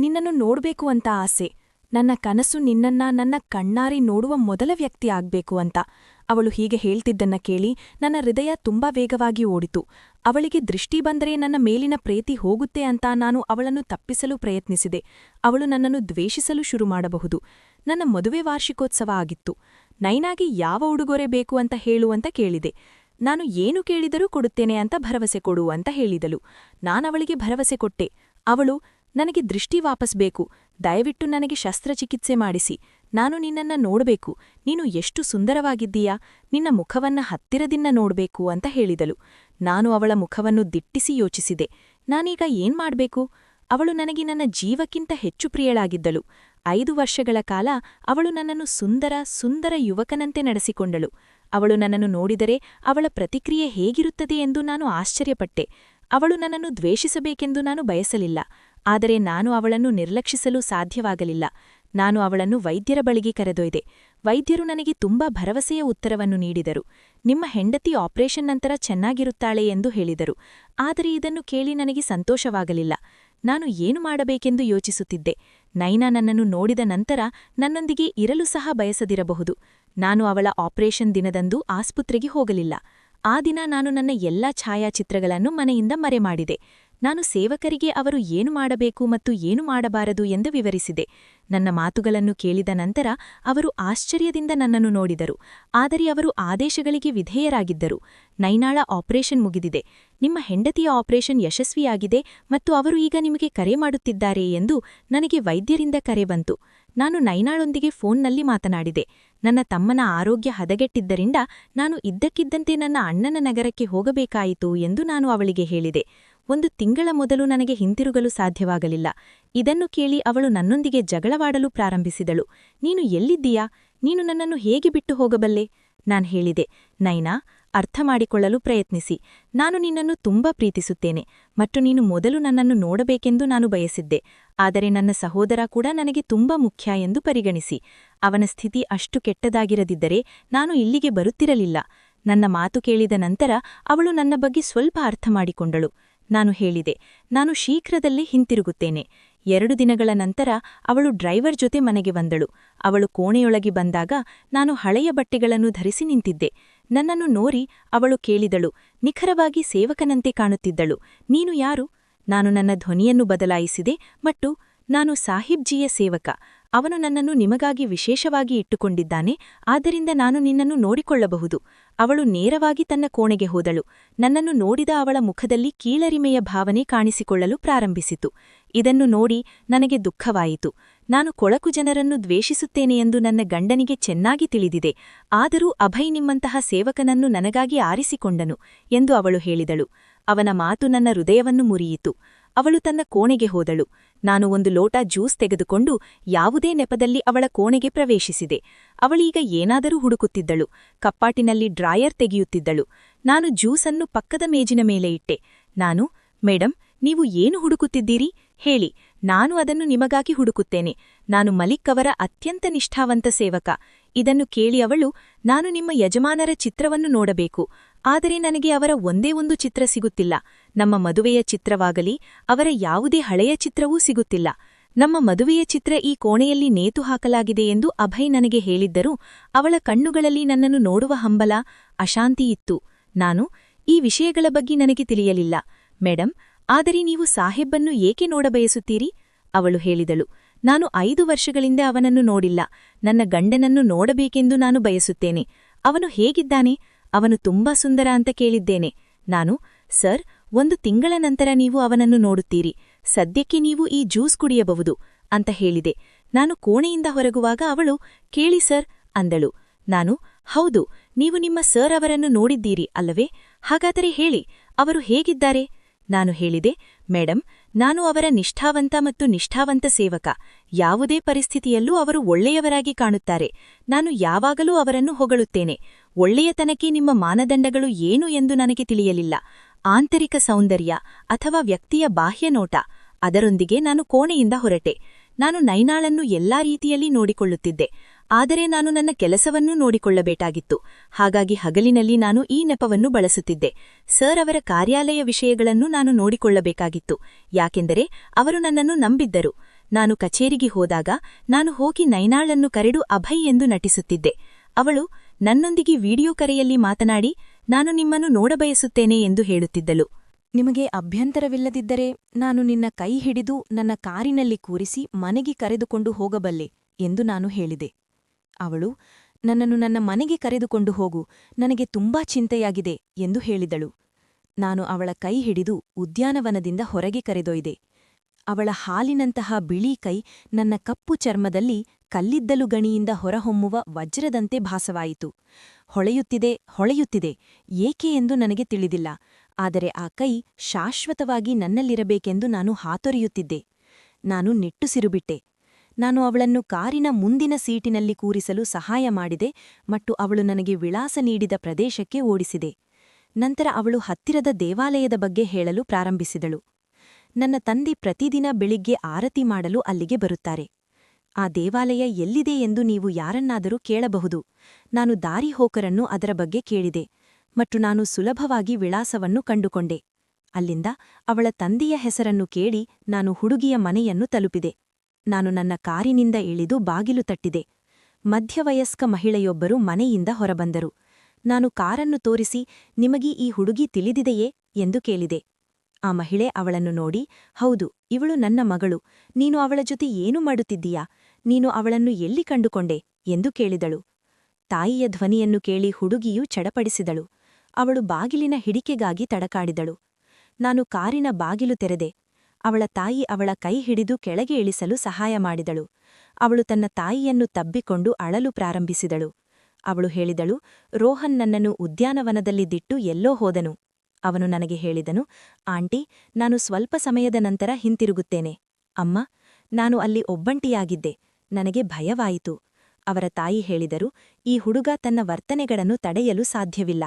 ನಿನ್ನನ್ನು ನೋಡ್ಬೇಕು ಅಂತ ಆಸೆ. ನನ್ನ ಕನಸು ನಿನ್ನನ್ನ ನನ್ನ ಕಣ್ಣಾರಿ ನೋಡುವ ಮೊದಲ ವ್ಯಕ್ತಿ ಆಗ್ಬೇಕು ಅಂತ. ಅವಳು ಹೀಗೆ ಹೇಳ್ತಿದ್ದನ್ನ ಕೇಳಿ ನನ್ನ ಹೃದಯ ತುಂಬಾ ವೇಗವಾಗಿ ಓಡಿತು. ಅವಳಿಗೆ ದೃಷ್ಟಿ ಬಂದರೆ ನನ್ನ ಮೇಲಿನ ಪ್ರೀತಿ ಹೋಗುತ್ತೆ ಅಂತ ನಾನು ಅವಳನ್ನು ತಪ್ಪಿಸಲು ಪ್ರಯತ್ನಿಸಿದೆ. ಅವಳು ನನ್ನನ್ನು ದ್ವೇಷಿಸಲು ಶುರು ಮಾಡಬಹುದು. ನನ್ನ ಮದುವೆ ವಾರ್ಷಿಕೋತ್ಸವ ಆಗಿತ್ತು. ನೈನಾಗಿ ಯಾವ ಉಡುಗೊರೆ ಬೇಕು ಅಂತ ಹೇಳು ಅಂತ ಕೇಳಿದೆ. ನಾನು ಏನು ಕೇಳಿದರೂ ಕೊಡುತ್ತೇನೆ ಅಂತ ಭರವಸೆ ಕೊಡು ಅಂತ ಹೇಳಿದಳು. ನಾನವಳಿಗೆ ಭರವಸೆ ಕೊಟ್ಟೆ. ಅವಳು ನನಗೆ ದೃಷ್ಟಿ ವಾಪಸ್ ಬೇಕು. ದಯವಿಟ್ಟು ನನಗೆ ಶಸ್ತ್ರಚಿಕಿತ್ಸೆ ಮಾಡಿಸಿ. ನಾನು ನಿನ್ನನ್ನ ನೋಡಬೇಕು. ನೀನು ಎಷ್ಟು ಸುಂದರವಾಗಿದ್ದೀಯಾ? ನಿನ್ನ ಮುಖವನ್ನ ಹತ್ತಿರದಿಂದ ನೋಡ್ಬೇಕು ಅಂತ ಹೇಳಿದಳು. ನಾನು ಅವಳ ಮುಖವನ್ನು ದಿಟ್ಟಿಸಿ ಯೋಚಿಸಿದೆ. ನಾನೀಗ ಏನ್ ಮಾಡಬೇಕು? ಅವಳು ನನಗೆ ನನ್ನ ಜೀವಕ್ಕಿಂತ ಹೆಚ್ಚು ಪ್ರಿಯಳಾಗಿದ್ದಳು. ಐದು ವರ್ಷಗಳ ಕಾಲ ಅವಳು ನನ್ನನ್ನು ಸುಂದರ ಸುಂದರ ಯುವಕನಂತೆ ನಡೆಸಿಕೊಂಡಳು. ಅವಳು ನನ್ನನ್ನು ನೋಡಿದರೆ ಅವಳ ಪ್ರತಿಕ್ರಿಯೆ ಹೇಗಿರುತ್ತದೆ ಎಂದು ನಾನು ಆಶ್ಚರ್ಯಪಟ್ಟೆ. ಅವಳು ನನ್ನನ್ನು ದ್ವೇಷಿಸಬೇಕೆಂದು ನಾನು ಬಯಸಲಿಲ್ಲ. ಆದರೆ ನಾನು ಅವಳನ್ನು ನಿರ್ಲಕ್ಷಿಸಲು ಸಾಧ್ಯವಾಗಲಿಲ್ಲ. ನಾನು ಅವಳನ್ನು ವೈದ್ಯರ ಬಳಿಗೆ ಕರೆದೊಯ್ದೆ. ವೈದ್ಯರು ನನಗೆ ತುಂಬಾ ಭರವಸೆಯ ಉತ್ತರವನ್ನು ನೀಡಿದರು. ನಿಮ್ಮ ಹೆಂಡತಿ ಆಪರೇಷನ್ ನಂತರ ಚೆನ್ನಾಗಿರುತ್ತಾಳೆ ಎಂದು ಹೇಳಿದರು. ಆದರೆ ಇದನ್ನು ಕೇಳಿ ನನಗೆ ಸಂತೋಷವಾಗಲಿಲ್ಲ. ನಾನು ಏನು ಮಾಡಬೇಕೆಂದು ಯೋಚಿಸುತ್ತಿದ್ದೆ. ನೈನಾ ನನ್ನನ್ನು ನೋಡಿದ ನಂತರ ನನ್ನೊಂದಿಗೆ ಇರಲು ಸಹ ಬಯಸದಿರಬಹುದು. ನಾನು ಅವಳ ಆಪರೇಷನ್ ದಿನದಂದು ಆಸ್ಪತ್ರೆಗೆ ಹೋಗಲಿಲ್ಲ. ಆ ದಿನ ನಾನು ನನ್ನ ಎಲ್ಲಾ ಛಾಯಾಚಿತ್ರಗಳನ್ನು ಮನೆಯಿಂದ ಮರೆಮಾಡಿದೆ. ನಾನು ಸೇವಕರಿಗೆ ಅವರು ಏನು ಮಾಡಬೇಕು ಮತ್ತು ಏನು ಮಾಡಬಾರದು ಎಂದು ವಿವರಿಸಿದೆ. ನನ್ನ ಮಾತುಗಳನ್ನು ಕೇಳಿದ ನಂತರ ಅವರು ಆಶ್ಚರ್ಯದಿಂದ ನನ್ನನ್ನು ನೋಡಿದರು. ಆದರೆ ಅವರು ಆದೇಶಗಳಿಗೆ ವಿಧೇಯರಾಗಿದ್ದರು. ನೈನಾಳ ಆಪರೇಷನ್ ಮುಗಿದಿದೆ. ನಿಮ್ಮ ಹೆಂಡತಿಯ ಆಪರೇಷನ್ ಯಶಸ್ವಿಯಾಗಿದೆ ಮತ್ತು ಅವರು ಈಗ ನಿಮಗೆ ಕರೆ ಮಾಡುತ್ತಿದ್ದಾರೆ ಎಂದು ನನಗೆ ವೈದ್ಯರಿಂದ ಕರೆ ಬಂತು. ನಾನು ನೈನಾಳೊಂದಿಗೆ ಫೋನ್ನಲ್ಲಿ ಮಾತನಾಡಿದೆ. ನನ್ನ ತಮ್ಮನ ಆರೋಗ್ಯ ಹದಗೆಟ್ಟಿದ್ದರಿಂದ ನಾನು ಇದ್ದಕ್ಕಿದ್ದಂತೆ ನನ್ನ ಅಣ್ಣನ ನಗರಕ್ಕೆ ಹೋಗಬೇಕಾಯಿತು ಎಂದು ನಾನು ಅವಳಿಗೆ ಹೇಳಿದೆ. ಒಂದು ತಿಂಗಳ ಮೊದಲು ನನಗೆ ಹಿಂತಿರುಗಲು ಸಾಧ್ಯವಾಗಲಿಲ್ಲ. ಇದನ್ನು ಕೇಳಿ ಅವಳು ನನ್ನೊಂದಿಗೆ ಜಗಳವಾಡಲು ಪ್ರಾರಂಭಿಸಿದಳು. ನೀನು ಎಲ್ಲಿದ್ದೀಯಾ? ನೀನು ನನ್ನನ್ನು ಹೇಗೆ ಬಿಟ್ಟು ಹೋಗಬಲ್ಲೆ? ನಾನು ಹೇಳಿದೆ, ನೈನಾ, ಅರ್ಥ ಮಾಡಿಕೊಳ್ಳಲು ಪ್ರಯತ್ನಿಸಿ. ನಾನು ನಿನ್ನನ್ನು ತುಂಬಾ ಪ್ರೀತಿಸುತ್ತೇನೆ. ಮತ್ತು ನೀನು ಮೊದಲು ನನ್ನನ್ನು ನೋಡಬೇಕೆಂದು ನಾನು ಬಯಸಿದ್ದೆ. ಆದರೆ ನನ್ನ ಸಹೋದರ ಕೂಡ ನನಗೆ ತುಂಬಾ ಮುಖ್ಯ ಎಂದು ಪರಿಗಣಿಸಿ. ಅವನ ಸ್ಥಿತಿ ಅಷ್ಟು ಕೆಟ್ಟದಾಗಿರದಿದ್ದರೆ ನಾನು ಇಲ್ಲಿಗೆ ಬರುತ್ತಿರಲಿಲ್ಲ. ನನ್ನ ಮಾತು ಕೇಳಿದ ನಂತರ ಅವಳು ನನ್ನ ಬಗ್ಗೆ ಸ್ವಲ್ಪ ಅರ್ಥ ಮಾಡಿಕೊಂಡಳು. ನಾನು ಹೇಳಿದೆ. ನಾನು ಶೀಘ್ರದಲ್ಲೇ ಹಿಂತಿರುಗುತ್ತೇನೆ. ಎರಡು ದಿನಗಳ ನಂತರ ಅವಳು ಡ್ರೈವರ್ ಜೊತೆ ಮನೆಗೆ ಬಂದಳು. ಅವಳು ಕೋಣೆಯೊಳಗೆ ಬಂದಾಗ ನಾನು ಹಳೆಯ ಬಟ್ಟೆಗಳನ್ನು ಧರಿಸಿ ನಿಂತಿದ್ದೆ. ನನ್ನನ್ನು ನೋರಿ ಅವಳು ಕೇಳಿದಳು. ನಿಖರವಾಗಿ ಸೇವಕನಂತೆ ಕಾಣುತ್ತಿದ್ದಳು. ನೀನು ಯಾರು? ನಾನು ನನ್ನ ಧ್ವನಿಯನ್ನು ಬದಲಾಯಿಸಿದೆ ಮತ್ತು ನಾನು ಸಾಹಿಬ್ಜಿಯ ಸೇವಕ. ಅವನು ನನ್ನನ್ನು ನಿಮಗಾಗಿ ವಿಶೇಷವಾಗಿ ಇಟ್ಟುಕೊಂಡಿದ್ದಾನೆ. ಆದ್ದರಿಂದ ನಾನು ನಿನ್ನನ್ನು ನೋಡಿಕೊಳ್ಳಬಹುದು. ಅವಳು ನೇರವಾಗಿ ತನ್ನ ಕೋಣೆಗೆ ಹೋದಳು. ನನ್ನನ್ನು ನೋಡಿದ ಅವಳ ಮುಖದಲ್ಲಿ ಕೀಳರಿಮೆಯ ಭಾವನೆ ಕಾಣಿಸಿಕೊಳ್ಳಲು ಪ್ರಾರಂಭಿಸಿತು. ಇದನ್ನು ನೋಡಿ ನನಗೆ ದುಃಖವಾಯಿತು. ನಾನು ಕೊಳಕು ಜನರನ್ನು ದ್ವೇಷಿಸುತ್ತೇನೆ ಎಂದು ನನ್ನ ಗಂಡನಿಗೆ ಚೆನ್ನಾಗಿ ತಿಳಿದಿದೆ. ಆದರೂ ಅಭಯ್ ನಿಮ್ಮಂತಹ ಸೇವಕನನ್ನು ನನಗಾಗಿ ಆರಿಸಿಕೊಂಡನು ಎಂದು ಅವಳು ಹೇಳಿದಳು. ಅವನ ಮಾತು ನನ್ನ ಹೃದಯವನ್ನು ಮುರಿಯಿತು. ಅವಳು ತನ್ನ ಕೋಣೆಗೆ ಹೋದಳು. ನಾನು ಒಂದು ಲೋಟ ಜ್ಯೂಸ್ ತೆಗೆದುಕೊಂಡು ಯಾವುದೇ ನೆಪದಲ್ಲಿ ಅವಳ ಕೋಣೆಗೆ ಪ್ರವೇಶಿಸಿದೆ. ಅವಳೀಗ ಏನಾದರೂ ಹುಡುಕುತ್ತಿದ್ದಳು. ಕಪ್ಪಾಟಿನಲ್ಲಿ ಡ್ರಾಯರ್ ತೆಗೆಯುತ್ತಿದ್ದಳು. ನಾನು ಜ್ಯೂಸನ್ನು ಪಕ್ಕದ ಮೇಜಿನ ಮೇಲೆ ಇಟ್ಟೆ. ನಾನು, ಮೇಡಂ, ನೀವು ಏನು ಹುಡುಕುತ್ತಿದ್ದೀರಿ? ಹೇಳಿ. ನಾನು ಅದನ್ನು ನಿಮಗಾಗಿ ಹುಡುಕುತ್ತೇನೆ. ನಾನು ಮಲಿಕ್ ಅವರ ಅತ್ಯಂತ ನಿಷ್ಠಾವಂತ ಸೇವಕ. ಇದನ್ನು ಕೇಳಿ ಅವಳು, ನಾನು ನಿಮ್ಮ ಯಜಮಾನರ ಚಿತ್ರವನ್ನು ನೋಡಬೇಕು. ಆದರೆ ನನಗೆ ಅವರ ಒಂದೇ ಒಂದು ಚಿತ್ರ ಸಿಗುತ್ತಿಲ್ಲ. ನಮ್ಮ ಮದುವೆಯ ಚಿತ್ರವಾಗಲಿ, ಅವರ ಯಾವುದೇ ಹಳೆಯ ಚಿತ್ರವೂ ಸಿಗುತ್ತಿಲ್ಲ. ನಮ್ಮ ಮದುವೆಯ ಚಿತ್ರ ಈ ಕೋಣೆಯಲ್ಲಿ ನೇತು ಹಾಕಲಾಗಿದೆ ಎಂದು ಅಭಯ್ ನನಗೆ ಹೇಳಿದ್ದರೂ, ಅವಳ ಕಣ್ಣುಗಳಲ್ಲಿ ನನ್ನನ್ನು ನೋಡುವ ಹಂಬಲ ಅಶಾಂತಿಯಿತ್ತು ನಾನು ಈ ವಿಷಯಗಳ ಬಗ್ಗೆ ನನಗೆ ತಿಳಿಯಲಿಲ್ಲ. ಮೇಡಂ, ಆದರೆ ನೀವು ಸಾಹೇಬನ್ನು ಏಕೆ ನೋಡಬಯಸುತ್ತೀರಿ? ಅವಳು ಹೇಳಿದಳು. ನಾನು ಐದು ವರ್ಷಗಳಿಂದ ಅವನನ್ನು ನೋಡಿಲ್ಲ. ನನ್ನ ಗಂಡನನ್ನು ನೋಡಬೇಕೆಂದು ನಾನು ಬಯಸುತ್ತೇನೆ. ಅವನು ಹೇಗಿದ್ದಾನೆ? ಅವನು ತುಂಬಾ ಸುಂದರ ಅಂತ ಕೇಳಿದ್ದೇನೆ. ನಾನು, ಸರ್, ಒಂದು ತಿಂಗಳ ನಂತರ ನೀವು ಅವನನ್ನು ನೋಡುತ್ತೀರಿ. ಸದ್ಯಕ್ಕೆ ನೀವು ಈ ಜ್ಯೂಸ್ ಕುಡಿಯಬಹುದು, ಅಂತ ಹೇಳಿದೆ. ನಾನು ಕೋಣೆಯಿಂದ ಹೊರಗುವಾಗ ಅವಳು, ಕೇಳಿ ಸರ್, ಅಂದಳು. ನಾನು, ಹೌದು, ನೀವು ನಿಮ್ಮ ಸರ್ ಅವರನ್ನು ನೋಡಿದ್ದೀರಿ, ಅಲ್ಲವೇ? ಹಾಗಾದರೆ ಹೇಳಿ, ಅವರು ಹೇಗಿದ್ದಾರೆ? ನಾನು ಹೇಳಿದೆ, ಮೇಡಂ, ನಾನು ಅವರ ನಿಷ್ಠಾವಂತ ಮತ್ತು ನಿಷ್ಠಾವಂತ ಸೇವಕ. ಯಾವುದೇ ಪರಿಸ್ಥಿತಿಯಲ್ಲೂ ಅವರು ಒಳ್ಳೆಯವರಾಗಿ ಕಾಣುತ್ತಾರೆ. ನಾನು ಯಾವಾಗಲೂ ಅವರನ್ನು ಹೊಗಳುತ್ತೇನೆ. ಒಳ್ಳೆಯತನಕ್ಕೆ ನಿಮ್ಮ ಮಾನದಂಡಗಳು ಏನು ಎಂದು ನನಗೆ ತಿಳಿಯಲಿಲ್ಲ. ಆಂತರಿಕ ಸೌಂದರ್ಯ ಅಥವಾ ವ್ಯಕ್ತಿಯ ಬಾಹ್ಯ ನೋಟ, ಅದರೊಂದಿಗೆ ನಾನು ಕೋಣೆಯಿಂದ ಹೊರಟೆ. ನಾನು ನೈನಾಳನ್ನು ಎಲ್ಲಾ ರೀತಿಯಲ್ಲಿ ನೋಡಿಕೊಳ್ಳುತ್ತಿದ್ದೆ. ಆದರೆ ನಾನು ನನ್ನ ಕೆಲಸವನ್ನೂ ನೋಡಿಕೊಳ್ಳಬೇಕಾಗಿತ್ತು. ಹಾಗಾಗಿ ಹಗಲಿನಲ್ಲಿ ನಾನು ಈ ನೆಪವನ್ನು ಬಳಸುತ್ತಿದ್ದೆ. ಸರ್ ಅವರ ಕಾರ್ಯಾಲಯ ವಿಷಯಗಳನ್ನು ನಾನು ನೋಡಿಕೊಳ್ಳಬೇಕಾಗಿತ್ತು. ಯಾಕೆಂದರೆ ಅವರು ನನ್ನನ್ನು ನಂಬಿದ್ದರು. ನಾನು ಕಚೇರಿಗೆ ಹೋದಾಗ ನಾನು ಹೋಗಿ ನೈನಾಳನ್ನು ಕರೆಡು ಅಭಯ್ ಎಂದು ನಟಿಸುತ್ತಿದ್ದೆ. ಅವಳು ನನ್ನೊಂದಿಗೆ ವಿಡಿಯೋ ಕರೆಯಲ್ಲಿ ಮಾತನಾಡಿ, ನಾನು ನಿಮ್ಮನ್ನು ನೋಡಬಯಸುತ್ತೇನೆ ಎಂದು ಹೇಳುತ್ತಿದ್ದಳು. ನಿಮಗೆ ಅಭ್ಯಂತರವಿಲ್ಲದಿದ್ದರೆ ನಾನು ನಿನ್ನ ಕೈ ಹಿಡಿದು ನನ್ನ ಕಾರಿನಲ್ಲಿ ಕೂರಿಸಿ ಮನೆಗೆ ಕರೆದುಕೊಂಡು ಹೋಗಬಲ್ಲೆ ಎಂದು ನಾನು ಹೇಳಿದೆ. ಅವಳು, ನನ್ನನ್ನು ನನ್ನ ಮನೆಗೆ ಕರೆದುಕೊಂಡು ಹೋಗು, ನನಗೆ ತುಂಬಾ ಚಿಂತೆಯಾಗಿದೆ ಎಂದು ಹೇಳಿದಳು. ನಾನು ಅವಳ ಕೈ ಹಿಡಿದು ಉದ್ಯಾನವನದಿಂದ ಹೊರಗೆ ಕರೆದೊಯ್ದೆ. ಅವಳ ಹಾಲಿನಂತಹ ಬಿಳಿ ಕೈ ನನ್ನ ಕಪ್ಪು ಚರ್ಮದಲ್ಲಿ ಕಲ್ಲಿದ್ದಲು ಗಣಿಯಿಂದ ಹೊರಹೊಮ್ಮುವ ವಜ್ರದಂತೆ ಭಾಸವಾಯಿತು. ಹೊಳೆಯುತ್ತಿದೆ ಹೊಳೆಯುತ್ತಿದೆ, ಏಕೆ ಎಂದು ನನಗೆ ತಿಳಿದಿಲ್ಲ, ಆದರೆ ಆ ಕೈ ಶಾಶ್ವತವಾಗಿ ನನ್ನಲ್ಲಿರಬೇಕೆಂದು ನಾನು ಹಾತೊರೆಯುತ್ತಿದ್ದೆ. ನಾನು ನಿಟ್ಟುಸಿರುಬಿಟ್ಟೆ ನಾನು ಅವಳನ್ನು ಕಾರಿನ ಮುಂದಿನ ಸೀಟಿನಲ್ಲಿ ಕೂರಿಸಲು ಸಹಾಯ ಮಾಡಿದೆ ಮತ್ತು ಅವಳು ನನಗೆ ವಿಳಾಸ ನೀಡಿದ ಪ್ರದೇಶಕ್ಕೆ ಓಡಿಸಿದೆ. ನಂತರ ಅವಳು ಹತ್ತಿರದ ದೇವಾಲಯದ ಬಗ್ಗೆ ಹೇಳಲು ಪ್ರಾರಂಭಿಸಿದಳು. ನನ್ನ ತಂದೆ ಪ್ರತಿದಿನ ಬೆಳಿಗ್ಗೆ ಆರತಿ ಮಾಡಲು ಅಲ್ಲಿಗೆ ಬರುತ್ತಾರೆ. ಆ ದೇವಾಲಯ ಎಲ್ಲಿದೆ ಎಂದು ನೀವು ಯಾರನ್ನಾದರೂ ಕೇಳಬಹುದು. ನಾನು ದಾರಿಹೋಕರನ್ನು ಅದರ ಬಗ್ಗೆ ಕೇಳಿದೆ ಮತ್ತು ನಾನು ಸುಲಭವಾಗಿ ವಿಳಾಸವನ್ನು ಕಂಡುಕೊಂಡೆ. ಅಲ್ಲಿಂದ ಅವಳ ತಂದೆಯ ಹೆಸರನ್ನು ಕೇಳಿ ನಾನು ಹುಡುಗಿಯ ಮನೆಯನ್ನು ತಲುಪಿದೆ. ನಾನು ನನ್ನ ಕಾರಿನಿಂದ ಇಳಿದು ಬಾಗಿಲು ತಟ್ಟಿದೆ. ಮಧ್ಯವಯಸ್ಕ ಮಹಿಳೆಯೊಬ್ಬರು ಮನೆಯಿಂದ ಹೊರಬಂದರು. ನಾನು ಕಾರನ್ನು ತೋರಿಸಿ, ನಿಮಗೆ ಈ ಹುಡುಗಿ ತಿಳಿದಿದೆಯೇ? ಎಂದು ಕೇಳಿದೆ. ಆ ಮಹಿಳೆ ಅವಳನ್ನು ನೋಡಿ, ಹೌದು, ಇವಳು ನನ್ನ ಮಗಳು. ನೀನು ಅವಳ ಜೊತೆ ಏನು ಮಾಡುತ್ತಿದ್ದೀಯಾ? ನೀನು ಅವಳನ್ನು ಎಲ್ಲಿ ಕಂಡುಕೊಂಡೆ? ಎಂದು ಕೇಳಿದಳು. ತಾಯಿಯ ಧ್ವನಿಯನ್ನು ಕೇಳಿ ಹುಡುಗಿಯು ಚಡಪಡಿಸಿದಳು. ಅವಳು ಬಾಗಿಲಿನ ಹಿಡಿಕೆಗಾಗಿ ತಡಕಾಡಿದಳು. ನಾನು ಕಾರಿನ ಬಾಗಿಲು ತೆರೆದೆ. ಅವಳ ತಾಯಿ ಅವಳ ಕೈ ಹಿಡಿದು ಕೆಳಗೆ ಇಳಿಸಲು ಸಹಾಯ ಮಾಡಿದಳು. ಅವಳು ತನ್ನ ತಾಯಿಯನ್ನು ತಬ್ಬಿಕೊಂಡು ಅಳಲು ಪ್ರಾರಂಭಿಸಿದಳು. ಅವಳು ಹೇಳಿದಳು, ರೋಹನ್ ನನ್ನನ್ನು ಉದ್ಯಾನವನದಲ್ಲಿ ದಿಟ್ಟು ಎಲ್ಲೋ ಹೋದನು. ಅವನು ನನಗೆ ಹೇಳಿದನು, ಆಂಟಿ, ನಾನು ಸ್ವಲ್ಪ ಸಮಯದ ನಂತರ ಹಿಂತಿರುಗುತ್ತೇನೆ. ಅಮ್ಮ, ನಾನು ಅಲ್ಲಿ ಒಬ್ಬಂಟಿಯಾಗಿದ್ದೆ. ನನಗೆ ಭಯವಾಯಿತು ಅವರ ತಾಯಿ ಹೇಳಿದರು, ಈ ಹುಡುಗ ತನ್ನ ವರ್ತನೆಗಳನ್ನು ತಡೆಯಲು ಸಾಧ್ಯವಿಲ್ಲ.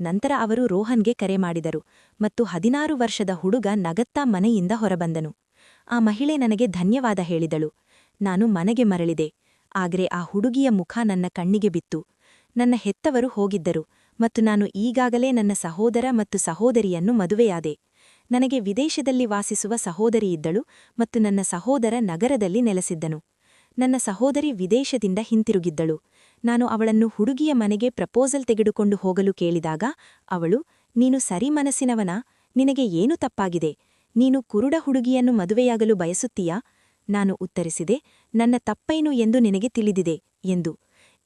ನಂತರ ಅವರು ರೋಹನ್ಗೆ ಕರೆ ಮಾಡಿದರು ಮತ್ತು ಹದಿನಾರು ವರ್ಷದ ಹುಡುಗ ನಗತ್ತಾ ಮನೆಯಿಂದ ಹೊರಬಂದನು. ಆ ಮಹಿಳೆ ನನಗೆ ಧನ್ಯವಾದ ಹೇಳಿದಳು. ನಾನು ಮನೆಗೆ ಮರಳಿದೆ. ಆದರೆ ಆ ಹುಡುಗಿಯ ಮುಖ ನನ್ನ ಕಣ್ಣಿಗೆ ಬಿತ್ತು. ನನ್ನ ಹೆತ್ತವರು ಹೋಗಿದ್ದರು ಮತ್ತು ನಾನು ಈಗಾಗಲೇ ನನ್ನ ಸಹೋದರ ಮತ್ತು ಸಹೋದರಿಯನ್ನು ಮದುವೆಯಾದೆ. ನನಗೆ ವಿದೇಶದಲ್ಲಿ ವಾಸಿಸುವ ಸಹೋದರಿಯಿದ್ದಳು ಮತ್ತು ನನ್ನ ಸಹೋದರ ನಗರದಲ್ಲಿ ನೆಲೆಸಿದ್ದನು. ನನ್ನ ಸಹೋದರಿ ವಿದೇಶದಿಂದ ಹಿಂತಿರುಗಿದ್ದಳು. ನಾನು ಅವಳನ್ನು ಹುಡುಗಿಯ ಮನೆಗೆ ಪ್ರಪೋಸಲ್ ತೆಗೆದುಕೊಂಡು ಹೋಗಲು ಕೇಳಿದಾಗ, ಅವಳು, ನೀನು ಸರಿ ಮನಸ್ಸಿನವನ, ನಿನಗೆ ಏನು ತಪ್ಪಾಗಿದೆ? ನೀನು ಕುರುಡ ಹುಡುಗಿಯನ್ನು ಮದುವೆಯಾಗಲು ಬಯಸುತ್ತೀಯಾ? ನಾನು ಉತ್ತರಿಸಿದೆ, ನನ್ನ ತಪ್ಪೇನು ಎಂದು ನಿನಗೆ ತಿಳಿದಿದೆ, ಎಂದು.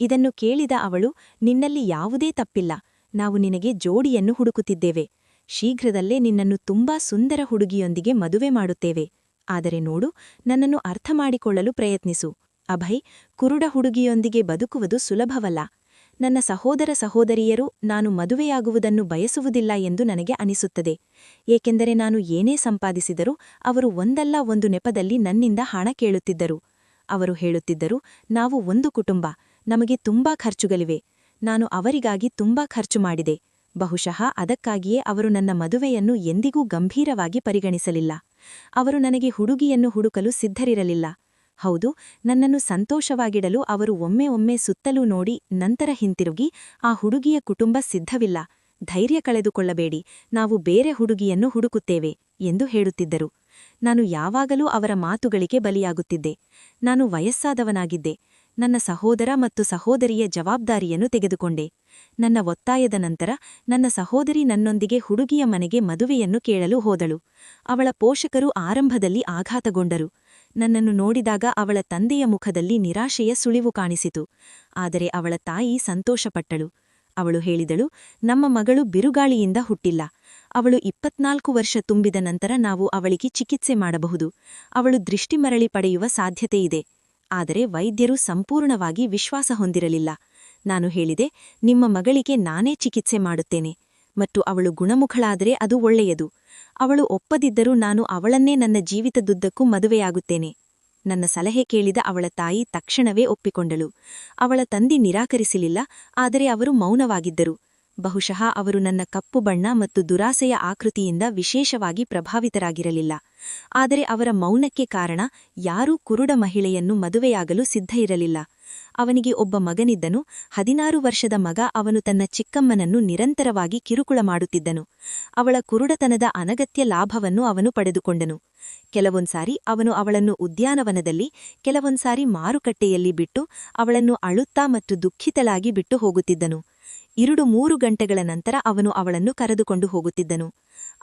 ಇದನ್ನು ಕೇಳಿದ ಅವಳು, ನಿನ್ನಲ್ಲಿ ಯಾವುದೇ ತಪ್ಪಿಲ್ಲ, ನಾವು ನಿನಗೆ ಜೋಡಿಯನ್ನು ಹುಡುಕುತ್ತಿದ್ದೇವೆ. ಶೀಘ್ರದಲ್ಲೇ ನಿನ್ನನ್ನು ತುಂಬಾ ಸುಂದರ ಹುಡುಗಿಯೊಂದಿಗೆ ಮದುವೆ ಮಾಡುತ್ತೇವೆ. ಆದರೆ ನೋಡು, ನನ್ನನ್ನು ಅರ್ಥ ಮಾಡಿಕೊಳ್ಳಲು ಪ್ರಯತ್ನಿಸು. ಅಭಯ್, ಕುರುಡ ಹುಡುಗಿಯೊಂದಿಗೆ ಬದುಕುವುದು ಸುಲಭವಲ್ಲ. ನನ್ನ ಸಹೋದರ ಸಹೋದರಿಯರು ನಾನು ಮದುವೆಯಾಗುವುದನ್ನು ಬಯಸುವುದಿಲ್ಲ ಎಂದು ನನಗೆ ಅನಿಸುತ್ತದೆ. ಏಕೆಂದರೆ ನಾನು ಏನೇ ಸಂಪಾದಿಸಿದರೂ ಅವರು ಒಂದಲ್ಲ ಒಂದು ನೆಪದಲ್ಲಿ ನನ್ನಿಂದ ಹಣ ಕೇಳುತ್ತಿದ್ದರು. ಅವರು ಹೇಳುತ್ತಿದ್ದರು, ನಾವು ಒಂದು ಕುಟುಂಬ, ನಮಗೆ ತುಂಬಾ ಖರ್ಚುಗಳಿವೆ. ನಾನು ಅವರಿಗಾಗಿ ತುಂಬಾ ಖರ್ಚು ಮಾಡಿದೆ. ಬಹುಶಃ ಅದಕ್ಕಾಗಿಯೇ ಅವರು ನನ್ನ ಮದುವೆಯನ್ನು ಎಂದಿಗೂ ಗಂಭೀರವಾಗಿ ಪರಿಗಣಿಸಲಿಲ್ಲ. ಅವರು ನನಗೆ ಹುಡುಗಿಯನ್ನು ಹುಡುಕಲು ಸಿದ್ಧರಿರಲಿಲ್ಲ. ಹೌದು, ನನ್ನನ್ನು ಸಂತೋಷವಾಗಿಡಲು ಅವರು ಒಮ್ಮೆ ಒಮ್ಮೆ ಸುತ್ತಲೂ ನೋಡಿ ನಂತರ ಹಿಂತಿರುಗಿ, ಆ ಹುಡುಗಿಯ ಕುಟುಂಬ ಸಿದ್ಧವಿಲ್ಲ. ಧೈರ್ಯ ಕಳೆದುಕೊಳ್ಳಬೇಡಿ, ನಾವು ಬೇರೆ ಹುಡುಗಿಯನ್ನು ಹುಡುಕುತ್ತೇವೆ, ಎಂದು ಹೇಳುತ್ತಿದ್ದರು. ನಾನು ಯಾವಾಗಲೂ ಅವರ ಮಾತುಗಳಿಗೆ ಬಲಿಯಾಗುತ್ತಿದ್ದೆ. ನಾನು ವಯಸ್ಸಾದವನಾಗಿದ್ದೆ. ನನ್ನ ಸಹೋದರ ಮತ್ತು ಸಹೋದರಿಯ ಜವಾಬ್ದಾರಿಯನ್ನು ತೆಗೆದುಕೊಂಡೆ. ನನ್ನ ಒತ್ತಾಯದ ನಂತರ ನನ್ನ ಸಹೋದರಿ ನನ್ನೊಂದಿಗೆ ಹುಡುಗಿಯ ಮನೆಗೆ ಮದುವೆಯನ್ನು ಕೇಳಲು ಹೋದಳು. ಅವಳ ಪೋಷಕರು ಆರಂಭದಲ್ಲಿ ಆಘಾತಗೊಂಡರು. ನನ್ನನ್ನು ನೋಡಿದಾಗ ಅವಳ ತಂದೆಯ ಮುಖದಲ್ಲಿ ನಿರಾಶೆಯ ಸುಳಿವು ಕಾಣಿಸಿತು. ಆದರೆ ಅವಳ ತಾಯಿ ಸಂತೋಷಪಟ್ಟಳು. ಅವಳು ಹೇಳಿದಳು, ನಮ್ಮ ಮಗಳು ಬಿರುಗಾಳಿಯಿಂದ ಹುಟ್ಟಿಲ್ಲ. ಅವಳು ಇಪ್ಪತ್ನಾಲ್ಕು ವರ್ಷ ತುಂಬಿದ ನಂತರ ನಾವು ಅವಳಿಗೆ ಚಿಕಿತ್ಸೆ ಮಾಡಬಹುದು. ಅವಳು ದೃಷ್ಟಿಮರಳಿ ಪಡೆಯುವ ಸಾಧ್ಯತೆಯಿದೆ ಆದರೆ ವೈದ್ಯರು ಸಂಪೂರ್ಣವಾಗಿ ವಿಶ್ವಾಸ ಹೊಂದಿರಲಿಲ್ಲ. ನಾನು ಹೇಳಿದೆ, ನಿಮ್ಮ ಮಗಳಿಗೆ ನಾನೇ ಚಿಕಿತ್ಸೆ ಮಾಡುತ್ತೇನೆ. ಮತ್ತು ಅವಳು ಗುಣಮುಖಳಾದರೆ ಅದು ಒಳ್ಳೆಯದು. ಅವಳು ಒಪ್ಪದಿದ್ದರೂ ನಾನು ಅವಳನ್ನೇ ನನ್ನ ಜೀವಿತದುದ್ದಕ್ಕೂ ಮದುವೆಯಾಗುತ್ತೇನೆ. ನನ್ನ ಸಲಹೆ ಕೇಳಿದ ಅವಳ ತಾಯಿ ತಕ್ಷಣವೇ ಒಪ್ಪಿಕೊಂಡಳು. ಅವಳ ತಂದೆ ನಿರಾಕರಿಸಲಿಲ್ಲ, ಆದರೆ ಅವರು ಮೌನವಾಗಿದ್ದರು. ಬಹುಶಃ ಅವರು ನನ್ನ ಕಪ್ಪು ಬಣ್ಣ ಮತ್ತು ದುರಾಸೆಯ ಆಕೃತಿಯಿಂದ ವಿಶೇಷವಾಗಿ ಪ್ರಭಾವಿತರಾಗಿರಲಿಲ್ಲ. ಆದರೆ ಅವರ ಮೌನಕ್ಕೆ ಕಾರಣ ಯಾರೂ ಕುರುಡ ಮಹಿಳೆಯನ್ನು ಮದುವೆಯಾಗಲು ಸಿದ್ಧ ಇರಲಿಲ್ಲ. ಅವನಿಗೆ ಒಬ್ಬ ಮಗನಿದ್ದನು. ಹದಿನಾರು ವರ್ಷದ ಮಗ ಅವನು ತನ್ನ ಚಿಕ್ಕಮ್ಮನನ್ನು ನಿರಂತರವಾಗಿ ಕಿರುಕುಳ ಮಾಡುತ್ತಿದ್ದನು. ಅವಳ ಕುರುಡತನದ ಅನಗತ್ಯ ಲಾಭವನ್ನು ಅವನು ಪಡೆದುಕೊಂಡನು. ಕೆಲವೊಂದ್ಸಾರಿ ಅವನು ಅವಳನ್ನು ಉದ್ಯಾನವನದಲ್ಲಿ ಕೆಲವೊಂದ್ಸಾರಿ ಮಾರುಕಟ್ಟೆಯಲ್ಲಿ ಬಿಟ್ಟು ಅವಳನ್ನು ಅಳುತ್ತಾ ಮತ್ತು ದುಃಖಿತಳಾಗಿ ಬಿಟ್ಟು ಹೋಗುತ್ತಿದ್ದನು. ಇರುಡು ಮೂರು ಗಂಟೆಗಳ ನಂತರ ಅವನು ಅವಳನ್ನು ಕರೆದುಕೊಂಡು ಹೋಗುತ್ತಿದ್ದನು.